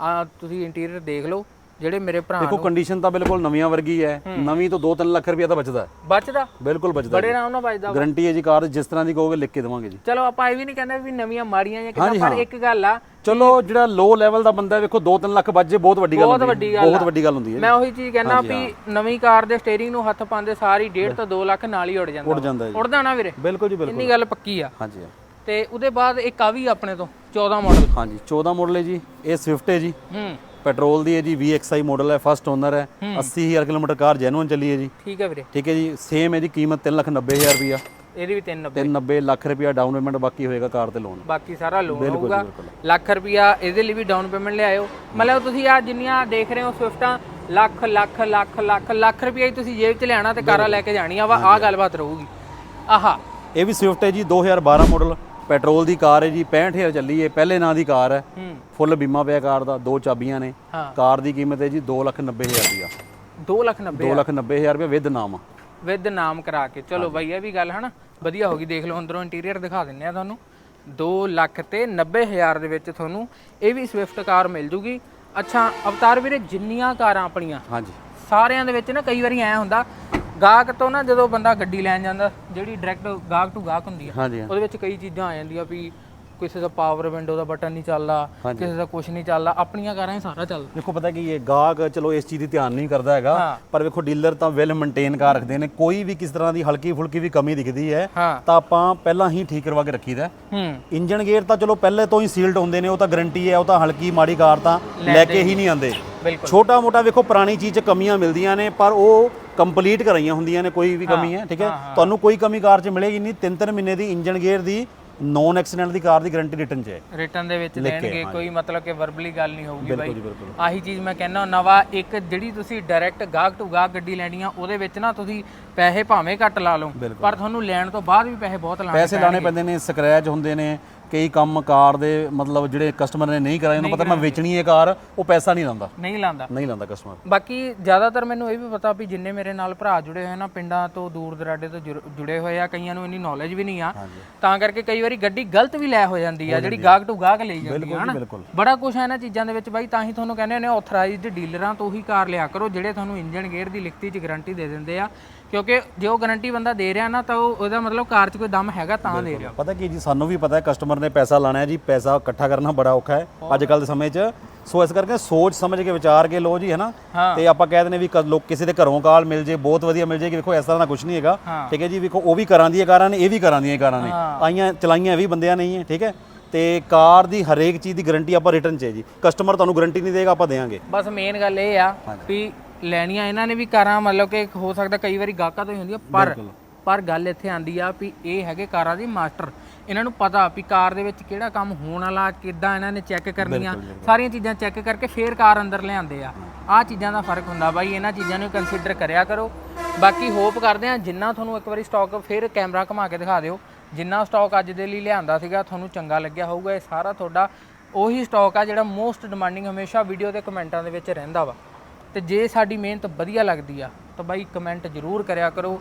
ਆ ਤੁਸੀਂ ਇੰਟੀਰੀਅਰ ਦੇਖ ਲਓ। ਜਿਹੜੇ ਮੇਰੇ ਭਰਾ ਦੇਖੋ ਕੰਡੀਸ਼ਨ ਤਾਂ ਬਿਲਕੁਲ ਨਵੀਆਂ ਵਰਗੀ ਹੈ। ਨਵੀਂ ਤੋਂ 2-3 ਲੱਖ ਰੁਪਏ ਤਾਂ ਬਚਦਾ ਬਚਦਾ? ਬਿਲਕੁਲ ਬਚਦਾ ਬੜੇ ਆਰਾਮ ਨਾਲ ਬਚਦਾ ਗਾਰੰਟੀ ਹੈ ਜੀ ਕਾਰ ਜਿਸ ਤਰ੍ਹਾਂ ਦੀ ਕਹੋਗੇ ਲਿਖ ਕੇ ਦੇਵਾਂਗੇ ਜੀ। ਚਲੋ ਆਪਾਂ ਇਹ ਵੀ ਨਹੀਂ ਕਹਿੰਦੇ ਵੀ ਨਵੀਆਂ ਮਾੜੀਆਂ ਜਾਂ ਕਿਦਾਂ ਪਰ। ਇੱਕ ਗੱਲ ਆ ਚਲੋ ਜਿਹੜਾ ਲੋ ਲੈਵਲ ਦਾ ਬੰਦਾ ਵੇਖੋ 2-3 ਲੱਖ ਬਚੇ ਬਹੁਤ ਵੱਡੀ ਗੱਲ ਹੁੰਦੀ ਹੈ। ਬਹੁਤ। ਵੱਡੀ ਗੱਲ ਹੁੰਦੀ ਹੈ ਮੈਂ ਉਹੀ ਚੀਜ਼ ਕਹਿੰਦਾ ਵੀ ਨਵੀਂ ਕਾਰ ਦੇ ਸਟੀਅਰਿੰਗ ਨੂੰ ਹੱਥ ਪਾਉਂਦੇ ਸਾਰੀ 1.5 ਤੋਂ 2 ਲੱਖ ਨਾਲ ਹੀ ਉੱਡ ਜਾਂਦਾ ਉੱਡ ਜਾਂਦਾ ਜੀ। ਉੱਡਦਾ ਨਾ ਵੀਰੇ। ਬਿਲਕੁਲ ਜੀ ਬਿਲਕੁਲ। ਇੰਨੀ ਗੱਲ ਪੱਕੀ ਆ। ਹਾਂਜੀ। ਤੇ ਉਹਦੇ ਬਾਅਦ ਇੱਕ ਆ ਵੀ ਆਪਣੇ ਤੋਂ 14 ਮਾਡਲ ਹਾਂਜੀ 14 ਮਾਡਲ ਹੈ ਜੀ। ਇਹ ਸਵਿਫਟ ਹੈ ਜੀ। ਹੂੰ। ਪੈਟਰੋਲ ਦੀ ਹੈ ਜੀ VXI ਮਾਡਲ ਹੈ ਫਸਟ ਓਨਰ ਹੈ। 80000 ਕਿਲੋਮੀਟਰ ਕਾਰ ਜੈਨੂਇਨ ਚੱਲੀ ਹੈ ਜੀ। ਠੀਕ ਹੈ ਵੀਰੇ। ਠੀਕ ਹੈ ਜੀ ਸੇਮ ਹੈ ਜੀ ਕੀਮਤ 390000 ਰੁਪਿਆ ਇਹਦੀ ਵੀ 390 390 ਲੱਖ ਰੁਪਿਆ ਡਾਊਨ ਪੇਮੈਂਟ ਬਾਕੀ ਹੋਏਗਾ ਕਾਰ ਤੇ ਲੋਨ ਬਾਕੀ ਸਾਰਾ ਲੋਨ ਹੋਊਗਾ। ਲੱਖ ਰੁਪਿਆ ਇਹਦੇ ਲਈ ਵੀ ਡਾਊਨ ਪੇਮੈਂਟ ਲਿਆਇਓ। ਮਤਲਬ ਤੁਸੀਂ ਆ ਜਿੰਨੀਆਂ ਦੇਖ ਰਹੇ ਹੋ ਸਵਿਫਟਾਂ ਲੱਖ ਲੱਖ ਲੱਖ ਲੱਖ ਲੱਖ ਰੁਪਿਆ ਹੀ ਤੁਸੀਂ ਜੇਬ 'ਚ ਲਿਆਣਾ ਤੇ ਕਾਰਾਂ ਲੈ ਕੇ ਜਾਣੀਆਂ ਵਾ ਆ ਗੱਲਬਾਤ ਰਹੂਗੀ। ਆਹਾ। ਇਹ ਵੀ ਸਵਿਫਟ ਹੈ ਜੀ 2012 ਮਾਡਲ ਪੈਟਰੋਲ ਦੀ ਕਾਰ ਹੈ ਜੀ 65000 ਚੱਲੀ ਹੈ ਪਹਿਲੇ ਨਾਂ ਦੀ ਕਾਰ ਹੈ। ਫੁੱਲ ਬੀਮਾ ਪਿਆ ਕਾਰ ਦਾ ਦੋ ਚਾਬੀਆਂ ਨੇ। ਕਾਰ ਦੀ ਕੀਮਤ ਹੈ ਜੀ 290000 ਰੁਪਿਆ 2 ਲੱਖ 90 290000 ਰੁਪਏ ਵਿਦ ਨਾਮ ਵਿਦ ਨਾਮ ਕਰਾ ਕੇ। ਚਲੋ ਬਾਈ ਇਹ ਵੀ ਗੱਲ ਹਨਾ ਵਧੀਆ ਹੋ ਗਈ। ਦੇਖ ਲਓ ਅੰਦਰੋਂ ਇੰਟੀਰੀਅਰ ਦਿਖਾ ਦਿੰਨੇ ਆ ਤੁਹਾਨੂੰ। 2 ਲੱਖ ਤੇ 90 ਹਜ਼ਾਰ ਦੇ ਵਿੱਚ ਤੁਹਾਨੂੰ ਇਹ ਵੀ ਸਵਿਫਟ ਕਾਰ ਮਿਲ ਜੂਗੀ। ਅੱਛਾ ਅਵਤਾਰ ਵੀਰੇ ਜਿੰਨੀਆਂ ਕਾਰਾਂ ਆਪਣੀਆਂ ਹਾਂਜੀ। ਸਾਰਿਆਂ ਦੇ ਵਿੱਚ ਨਾ ਕਈ ਵਾਰੀ ਐ ਹੁੰਦਾ ਗਾਹਕ ਤੋਂ ਨਾ ਜਦੋਂ ਬੰਦਾ ਗੱਡੀ ਲੈਣ ਜਾਂਦਾ ਜਿਹੜੀ ਡਾਇਰੈਕਟ ਗਾਹਕ ਟੂ ਗਾਹਕ ਹੁੰਦੀ ਆ ਹਾਂਜੀ ਹਾਂ। ਉਹਦੇ ਵਿੱਚ ਕਈ ਚੀਜ਼ਾਂ ਆ ਜਾਂਦੀਆਂ ਵੀ ਕਿਸੇ ਦਾ ਪਾਵਰ ਵਿੰਡੋ ਦਾ ਬਟਨ ਨਹੀਂ ਚੱਲਦਾ ਕਿਸੇ ਦਾ ਕੁਝ ਨਹੀਂ ਚੱਲਦਾ ਆਪਣੀਆਂ ਕਾਰਾਂ 'ਚ ਸਾਰਾ ਚੱਲਦਾ। ਦੇਖੋ ਪਤਾ ਕੀ ਇਹ ਗਾਹਕ ਚਲੋ ਇਸ ਚੀਜ਼ ਦੀ ਧਿਆਨ ਨਹੀਂ ਕਰਦਾ ਹੈਗਾ ਹਾਂ। ਪਰ ਵੇਖੋ ਡੀਲਰ ਤਾਂ ਵੈਲ ਮੇਨਟੇਨ ਕਾਰ ਰੱਖਦੇ ਨੇ ਕੋਈ ਵੀ ਕਿਸ ਤਰ੍ਹਾਂ ਦੀ ਹਲਕੀ ਫੁਲਕੀ ਵੀ ਕਮੀ ਦਿਖਦੀ ਹੈ ਹਾਂ। ਤਾਂ ਆਪਾਂ ਪਹਿਲਾਂ ਹੀ ਠੀਕ ਕਰਵਾ ਕੇ ਰੱਖੀਦਾ ਹੂੰ। ਇੰਜਨ ਗੇਅਰ ਤਾਂ ਚਲੋ ਪਹਿਲੇ ਤੋਂ ਹੀ ਸੀਲਡ ਹੁੰਦੇ ਨੇ ਉਹ ਤਾਂ ਗਾਰੰਟੀ ਹੈ ਉਹ ਤਾਂ ਹਲਕੀ ਮਾੜੀ ਕਾਰ ਤਾਂ ਲੈ ਕੇ ਹੀ ਨਹੀਂ ਆਉਂਦੇ। ਬਿਲਕੁਲ। ਛੋਟਾ ਮੋਟਾ ਵੇਖੋ ਪੁਰਾਣੀ ਚੀਜ਼ 'ਚ ਕਮੀਆਂ ਮਿਲਦੀਆਂ ਨੇ ਪਰ ਉਹ ਕੰਪਲੀਟ ਕਰਾਈਆਂ ਹੁੰਦੀਆਂ ਨੇ ਕੋਈ ਵੀ ਕਮੀ ਹੈ ਠੀਕ ਹੈ? ਤੁਹਾਨੂੰ ਕੋਈ ਕਮੀ ਕਾਰ 'ਚ ਮਿਲੇਗੀ ਨਹੀਂ ਤਿੰਨ ਤਿੰਨ ਮਹੀਨੇ ਦੀ ਇੰਜਨ ਗੇਅਰ ਦੀ ਨੋਨ ਐਕਸੀਡੈਂਟ ਦੀ ਕਾਰ ਦੀ ਗਾਰੰਟੀ ਰਿਟਰਨ 'ਚ ਹੈ। ਰਿਟਰਨ ਦੇ ਵਿੱਚ ਦੇਣਗੇ ਕੋਈ ਮਤਲਬ ਕਿ ਵਰਬਲੀ ਗੱਲ ਨਹੀਂ ਹੋਊਗੀ ਬਾਈ। ਆਹੀ ਚੀਜ਼ ਮੈਂ ਕਹਿੰਦਾ ਹੁੰਦਾ ਵਾ ਇੱਕ ਜਿਹੜੀ ਤੁਸੀਂ ਡਾਇਰੈਕਟ ਗਾਹਕ ਟੂ ਗਾਹਕ ਗੱਡੀ ਲੈਣੀ ਆ ਉਹਦੇ ਵਿੱਚ ਨਾ ਤੁਸੀਂ ਪੈਸੇ ਭਾਵੇਂ ਘੱਟ ਲਾ ਲਓ ਪਰ ਤੁਹਾਨੂੰ ਲੈਣ ਤੋਂ ਬਾਅਦ ਵੀ ਪੈਸੇ ਬਹੁਤ ਲਾਣੇ ਪੈਸੇ ਲਾਣੇ ਪੈਂਦੇ ਨੇ ਸਕ੍ਰੈਚ ਹੁੰਦੇ ਨੇ ਕਈ ਕੰਮ ਕਾਰ ਦੇ ਮਤਲਬ ਜਿਹੜੇ ਕਸਟਮਰ ਨੇ ਨਹੀਂ ਕਰਾਏ ਉਹਨੂੰ ਪਤਾ ਮੈਂ ਵੇਚਣੀ ਹੈ ਕਾਰ ਉਹ ਪੈਸਾ ਨਹੀਂ ਲਾਉਂਦਾ। ਨਹੀਂ ਲਾਂਦਾ ਨਹੀਂ ਲਾਉਂਦਾ ਕਸਟਮਰ ਬਾਕੀ ਜ਼ਿਆਦਾਤਰ ਮੈਨੂੰ ਇਹ ਵੀ ਪਤਾ ਵੀ ਜਿੰਨੇ ਮੇਰੇ ਨਾਲ ਭਰਾ ਜੁੜੇ ਹੋਏ ਨਾ ਪਿੰਡਾਂ ਤੋਂ ਦੂਰ ਦਰਾਡੇ ਤੋਂ ਜੁੜ- ਜੁੜੇ ਹੋਏ ਆ ਕਈਆਂ ਨੂੰ ਇੰਨੀ ਨੌਲੇਜ ਵੀ ਨਹੀਂ ਆ। ਤਾਂ ਕਰਕੇ ਕਈ ਵਾਰੀ ਗੱਡੀ ਗਲਤ ਵੀ ਲੈ ਹੋ ਜਾਂਦੀ ਆ ਜਿਹੜੀ ਗਾਹਕ ਟੂ ਗਾਹਕ ਲਈ ਜਾਂਦੀ ਆ ਹਨਾ? ਬਿਲਕੁਲ। ਬੜਾ ਕੁਝ ਹੈ ਇਹਨਾਂ ਚੀਜ਼ਾਂ ਦੇ ਵਿੱਚ ਬਾਈ ਤਾਂ ਹੀ ਤੁਹਾਨੂੰ ਕਹਿੰਦੇ ਨੇ ਆਥੋਰਾਈਜ਼ਡ ਡੀਲਰਾਂ ਤੋਂ ਹੀ ਕਾਰ ਲਿਆ ਕਰੋ ਜਿਹੜੇ ਤੁਹਾਨੂੰ ਇੰਜਨ ਗੇਅਰ ਦੀ ਲਿਖਤੀ 'ਚ ਗਾਰੰਟੀ ਦੇ ਦਿੰਦੇ ਆ। ਕਿਉਂਕਿ ਜੇ ਉਹ ਗਾਰੰਟੀ ਬੰਦਾ ਦੇ ਰਿਹਾ ਨਾ ਤਾਂ ਉਹ ਉਹਦਾ ਮਤਲਬ ਕਾਰ 'ਚ ਕੋਈ ਦਮ ਹੈਗਾ ਤਾਂ ਦੇ ਰਿਹਾ। ਪਤਾ ਕੀ ਜੀ ਸਾਨੂੰ ਵੀ ਪਤਾ ਹੈ ਕਸਟਮਰ ਨੇ ਪੈਸਾ ਲਾਣਾ ਹੈ ਜੀ ਪੈਸਾ ਇਕੱਠਾ ਕਰਨਾ ਬੜਾ ਔਖਾ ਹੈ। ਅੱਜ ਕੱਲ ਦੇ ਸਮੇਂ 'ਚ ਸੋ ਇਸ ਕਰਕੇ ਸੋਚ ਸਮਝ ਕੇ ਵਿਚਾਰ ਕੇ ਲੋ ਜੀ ਹੈ ਨਾ। ਤੇ ਆਪਾਂ ਕਹਿ ਦਿੰਦੇ ਵੀ ਲੋਕ ਕਿਸੇ ਦੇ ਘਰੋਂ ਕਾਲ ਮਿਲ ਜੇ ਬਹੁਤ ਵਧੀਆ ਮਿਲ ਜੇ ਕਿ ਵੇਖੋ ਇਸ ਤਰ੍ਹਾਂ ਦਾ ਕੁਝ ਨਹੀਂ ਹੈਗਾ। ਠੀਕ ਹੈ ਜੀ ਵੇਖੋ ਉਹ ਵੀ ਕਰਾਂ ਦੀਆਂ ਕਾਰਾਂ ਨੇ ਇਹ ਵੀ ਕਰਾਂ ਦੀਆਂ ਕਾਰਾਂ ਨੇ। ਆਈਆਂ ਚਲਾਈਆਂ ਇਹ ਵੀ ਬੰਦਿਆਂ ਨਹੀਂ ਹੈ ਠੀਕ ਹੈ? ਤੇ ਕਾਰ ਦੀ ਹਰੇਕ ਚੀਜ਼ ਦੀ ਗਾਰੰਟੀ ਆਪਾਂ ਰਿਟਰਨ 'ਚ ਹੈ ਜੀ। ਕਸਟਮਰ ਤੁਹਾਨੂੰ ਗਾਰੰਟੀ ਨਹੀਂ ਦੇਗਾ ਆਪਾਂ ਦੇਵਾਂਗੇ। ਬਸ ਮੇਨ ਗੱਲ ਇਹ ਆ ਵੀ ਲੈਣੀਆਂ ਇਹਨਾਂ ਨੇ ਵੀ ਕਾਰਾਂ ਮਤਲਬ ਕਿ ਹੋ ਸਕਦਾ ਕਈ ਵਾਰੀ ਗਾਹਕਾਂ ਤੋਂ ਹੀ ਹੁੰਦੀਆਂ ਪਰ ਪਰ ਗੱਲ ਇੱਥੇ ਆਂਦੀ ਆ ਵੀ ਇਹ ਹੈਗੇ ਕਾਰਾਂ ਦੀ ਮਾਸਟਰ। ਇਹਨਾਂ ਨੂੰ ਪਤਾ ਵੀ ਕਾਰ ਦੇ ਵਿੱਚ ਕਿਹੜਾ ਕੰਮ ਹੋਣ ਵਾਲਾ ਕਿੱਦਾਂ ਇਹਨਾਂ ਨੇ ਚੈੱਕ ਕਰਨੀਆਂ। ਸਾਰੀਆਂ ਚੀਜ਼ਾਂ ਚੈੱਕ ਕਰਕੇ ਫੇਰ ਕਾਰ ਅੰਦਰ ਲਿਆਂਦੇ ਆ। ਆਹ ਚੀਜ਼ਾਂ ਦਾ ਫ਼ਰਕ ਹੁੰਦਾ ਬਾਈ ਇਹਨਾਂ ਚੀਜ਼ਾਂ ਨੂੰ ਕੰਸੀਡਰ ਕਰਿਆ ਕਰੋ। ਬਾਕੀ ਹੋਪ ਕਰਦੇ ਆ ਜਿੰਨਾ ਤੁਹਾਨੂੰ ਇੱਕ ਵਾਰੀ ਸਟਾਕ ਫੇਰ ਕੈਮਰਾ ਘੁਮਾ ਕੇ ਦਿਖਾ ਦਿਓ। ਜਿੰਨਾ ਸਟਾਕ ਅੱਜ ਦੇ ਲਈ ਲਿਆਂਦਾ ਸੀਗਾ ਤੁਹਾਨੂੰ ਚੰਗਾ ਲੱਗਿਆ ਹੋਊਗਾ। ਇਹ ਸਾਰਾ ਤੁਹਾਡਾ ਉਹੀ ਸਟਾਕ ਆ ਜਿਹੜਾ ਮੋਸਟ ਡਿਮਾਂਡਿੰਗ ਹਮੇਸ਼ਾ ਵੀਡੀਓ ਦੇ ਕਮੈਂਟਾਂ ਦੇ ਵਿੱਚ ਰਹਿੰਦਾ ਵਾ। ਤੇ ਜੇ ਸਾਡੀ ਮਿਹਨਤ ਵਧੀਆ ਲੱਗਦੀ ਆ ਤਾਂ ਬਾਈ ਕਮੈਂਟ ਜ਼ਰੂਰ ਕਰਿਆ ਕਰੋ।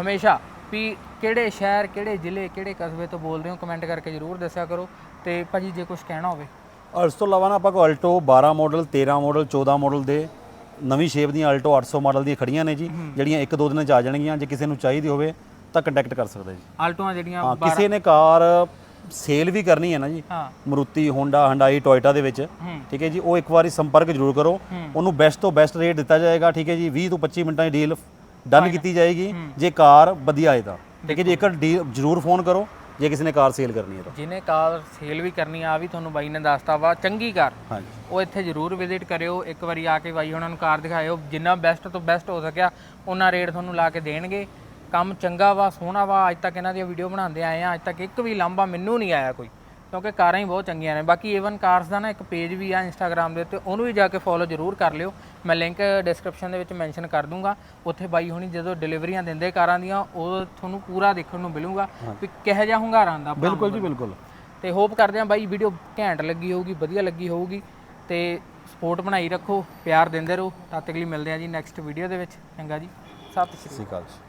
ਹਮੇਸ਼ਾ ਵੀ ਕਿਹੜੇ ਸ਼ਹਿਰ ਕਿਹੜੇ ਜ਼ਿਲ੍ਹੇ ਕਿਹੜੇ ਕਸਬੇ ਤੋਂ ਬੋਲਦੇ ਹੋ ਕਮੈਂਟ ਕਰਕੇ ਜ਼ਰੂਰ ਦੱਸਿਆ ਕਰੋ। ਤੇ ਭਾਜੀ ਜੇ ਕੁਝ ਕਹਿਣਾ ਹੋਵੇ। ਔਰ ਇਸ ਤੋਂ ਇਲਾਵਾ ਨਾ ਆਪਾਂ ਕੋ ਅਲਟੋ 12 ਮਾਡਲ 13 ਮਾਡਲ 14 ਮਾਡਲ ਦੇ ਨਵੀਂ ਸ਼ੇਪ ਦੀਆਂ ਅਲਟੋ 800 ਮਾਡਲ ਦੀਆਂ ਖੜੀਆਂ ਨੇ ਜੀ ਜਿਹੜੀਆਂ ਇੱਕ ਦੋ ਦਿਨਾਂ ਚ ਆ ਜਾਣਗੀਆਂ। ਜੇ ਕਿਸੇ ਨੂੰ ਚਾਹੀਦੀ ਹੋਵੇ ਤਾਂ ਕੰਟੈਕਟ ਕਰ ਸਕਦਾ ਜੀ। ਆਲਟੋਆਂ ਜਿਹੜੀਆਂ ਹਾਂ ਕਿਸੇ ਨੇ ਕਾਰ ਸੇਲ ਵੀ ਕਰਨੀ ਹੈ ਨਾ ਜੀ। ਹਾਂ। ਮਰੂਤੀ ਹੋਂਡਾ ਹੰਡਾਈ ਟੋਇਟਾ ਦੇ ਵਿੱਚ। ਹੂੰ। ਠੀਕ ਹੈ ਜੀ ਉਹ ਇੱਕ ਵਾਰੀ ਸੰਪਰਕ ਜ਼ਰੂਰ ਕਰੋ। ਹੂੰ। ਉਹਨੂੰ ਬੈਸਟ ਤੋਂ ਬੈਸਟ ਰੇਟ ਦਿੱਤਾ ਜਾਏਗਾ। ਠੀਕ ਹੈ ਜੀ 20 ਤੋਂ 25 ਮਿੰਟਾਂ ਦੀ ਡੀਲ ਡਨ ਕੀਤੀ ਜਾਏਗੀ। ਜੇ ਕਾਰ ਵਧੀਆ ਆਏ ਤਾਂ। ਠੀਕ ਹੈ ਜੀ ਇੱਕ ਡੀਲ ਜ਼ਰੂਰ ਫੋਨ ਕਰੋ। ਜੇ ਕਿਸੇ ਨੇ ਕਾਰ ਸੇਲ ਕਰਨੀ ਹੈ ਤਾਂ। ਜਿਹਨੇ ਕਾਰ ਸੇਲ ਵੀ ਕਰਨੀ ਆ ਵੀ ਤੁਹਾਨੂੰ ਬਾਈ ਨੇ ਦੱਸਤਾ ਵਾ ਚੰਗੀ ਕਾਰ। ਹਾਂਜੀ। ਉਹ ਇੱਥੇ ਜ਼ਰੂਰ ਵਿਜ਼ਿਟ ਕਰਿਓ। ਇੱਕ ਵਾਰੀ ਆ ਕੇ ਬਾਈ ਉਹਨਾਂ ਨੂੰ ਕਾਰ ਦਿਖਾਇਓ। ਜਿੰਨਾ ਬੈਸਟ ਤੋਂ ਬੈਸਟ ਹੋ ਸਕਿਆ ਉਹਨਾਂ ਰੇਟ ਤੁਹਾਨੂੰ ਲਾ ਕੇ ਦੇਣਗੇ। ਕੰਮ ਚੰਗਾ ਵਾ ਸੋਹਣਾ ਵਾ ਅੱਜ ਤੱਕ ਇਹਨਾਂ ਦੀਆਂ ਵੀਡੀਓ ਬਣਾਉਂਦੇ ਆਏ ਆ ਅੱਜ ਤੱਕ ਇੱਕ ਵੀ ਲਾਂਭਾ ਮੈਨੂੰ ਨਹੀਂ ਆਇਆ ਕੋਈ ਕਿਉਂਕਿ ਕਾਰਾਂ ਹੀ ਬਹੁਤ ਚੰਗੀਆਂ ਨੇ। ਬਾਕੀ ਏਵਨ ਕਾਰਸ ਦਾ ਨਾ ਇੱਕ ਪੇਜ ਵੀ ਆ ਇੰਸਟਾਗ੍ਰam ਦੇ ਉੱਤੇ ਉਹਨੂੰ ਵੀ ਜਾ ਕੇ ਫੋਲੋ ਜ਼ਰੂਰ ਕਰ ਲਿਓ। ਮੈਂ ਲਿੰਕ ਡਿਸਕ੍ਰਿਪਸ਼ਨ ਦੇ ਵਿੱਚ ਮੈਂਸ਼ਨ ਕਰ ਦੂੰਗਾ। ਉੱਥੇ ਬਾਈ ਹੁਣੀ ਜਦੋਂ ਡਿਲੀਵਰੀਆਂ ਦਿੰਦੇ ਕਾਰਾਂ ਦੀਆਂ ਉਹ ਤੁਹਾਨੂੰ ਪੂਰਾ ਦੇਖਣ ਨੂੰ ਮਿਲੂਗਾ ਵੀ ਕਿਹੋ ਜਿਹਾ ਹੁੰਗਾਰਾ ਆਂਦਾ ਬਿਲਕੁਲ ਜੀ ਬਿਲਕੁਲ। ਤੇ ਹੋਪ ਕਰਦੇ ਹਾਂ ਬਾਈ ਵੀਡੀਓ ਘੈਂਟ ਲੱਗੀ ਹੋਊਗੀ ਵਧੀਆ ਲੱਗੀ ਹੋਊਗੀ। ਤੇ ਸਪੋਰਟ ਬਣਾਈ ਰੱਖੋ ਪਿਆਰ ਦਿੰਦੇ ਰਹੋ। ਤਦ ਤੱਕ ਲਈ ਮਿਲਦੇ ਹਾਂ ਜੀ ਨੈਕਸਟ ਵੀਡੀਓ ਦੇ ਵਿੱਚ। ਚੰਗਾ ਜੀ। ਸਤਿ ਸ਼੍ਰੀ ਅਕਾਲ। ਸਤਿ ਸ਼੍ਰੀ ਅਕਾਲ ਜੀ।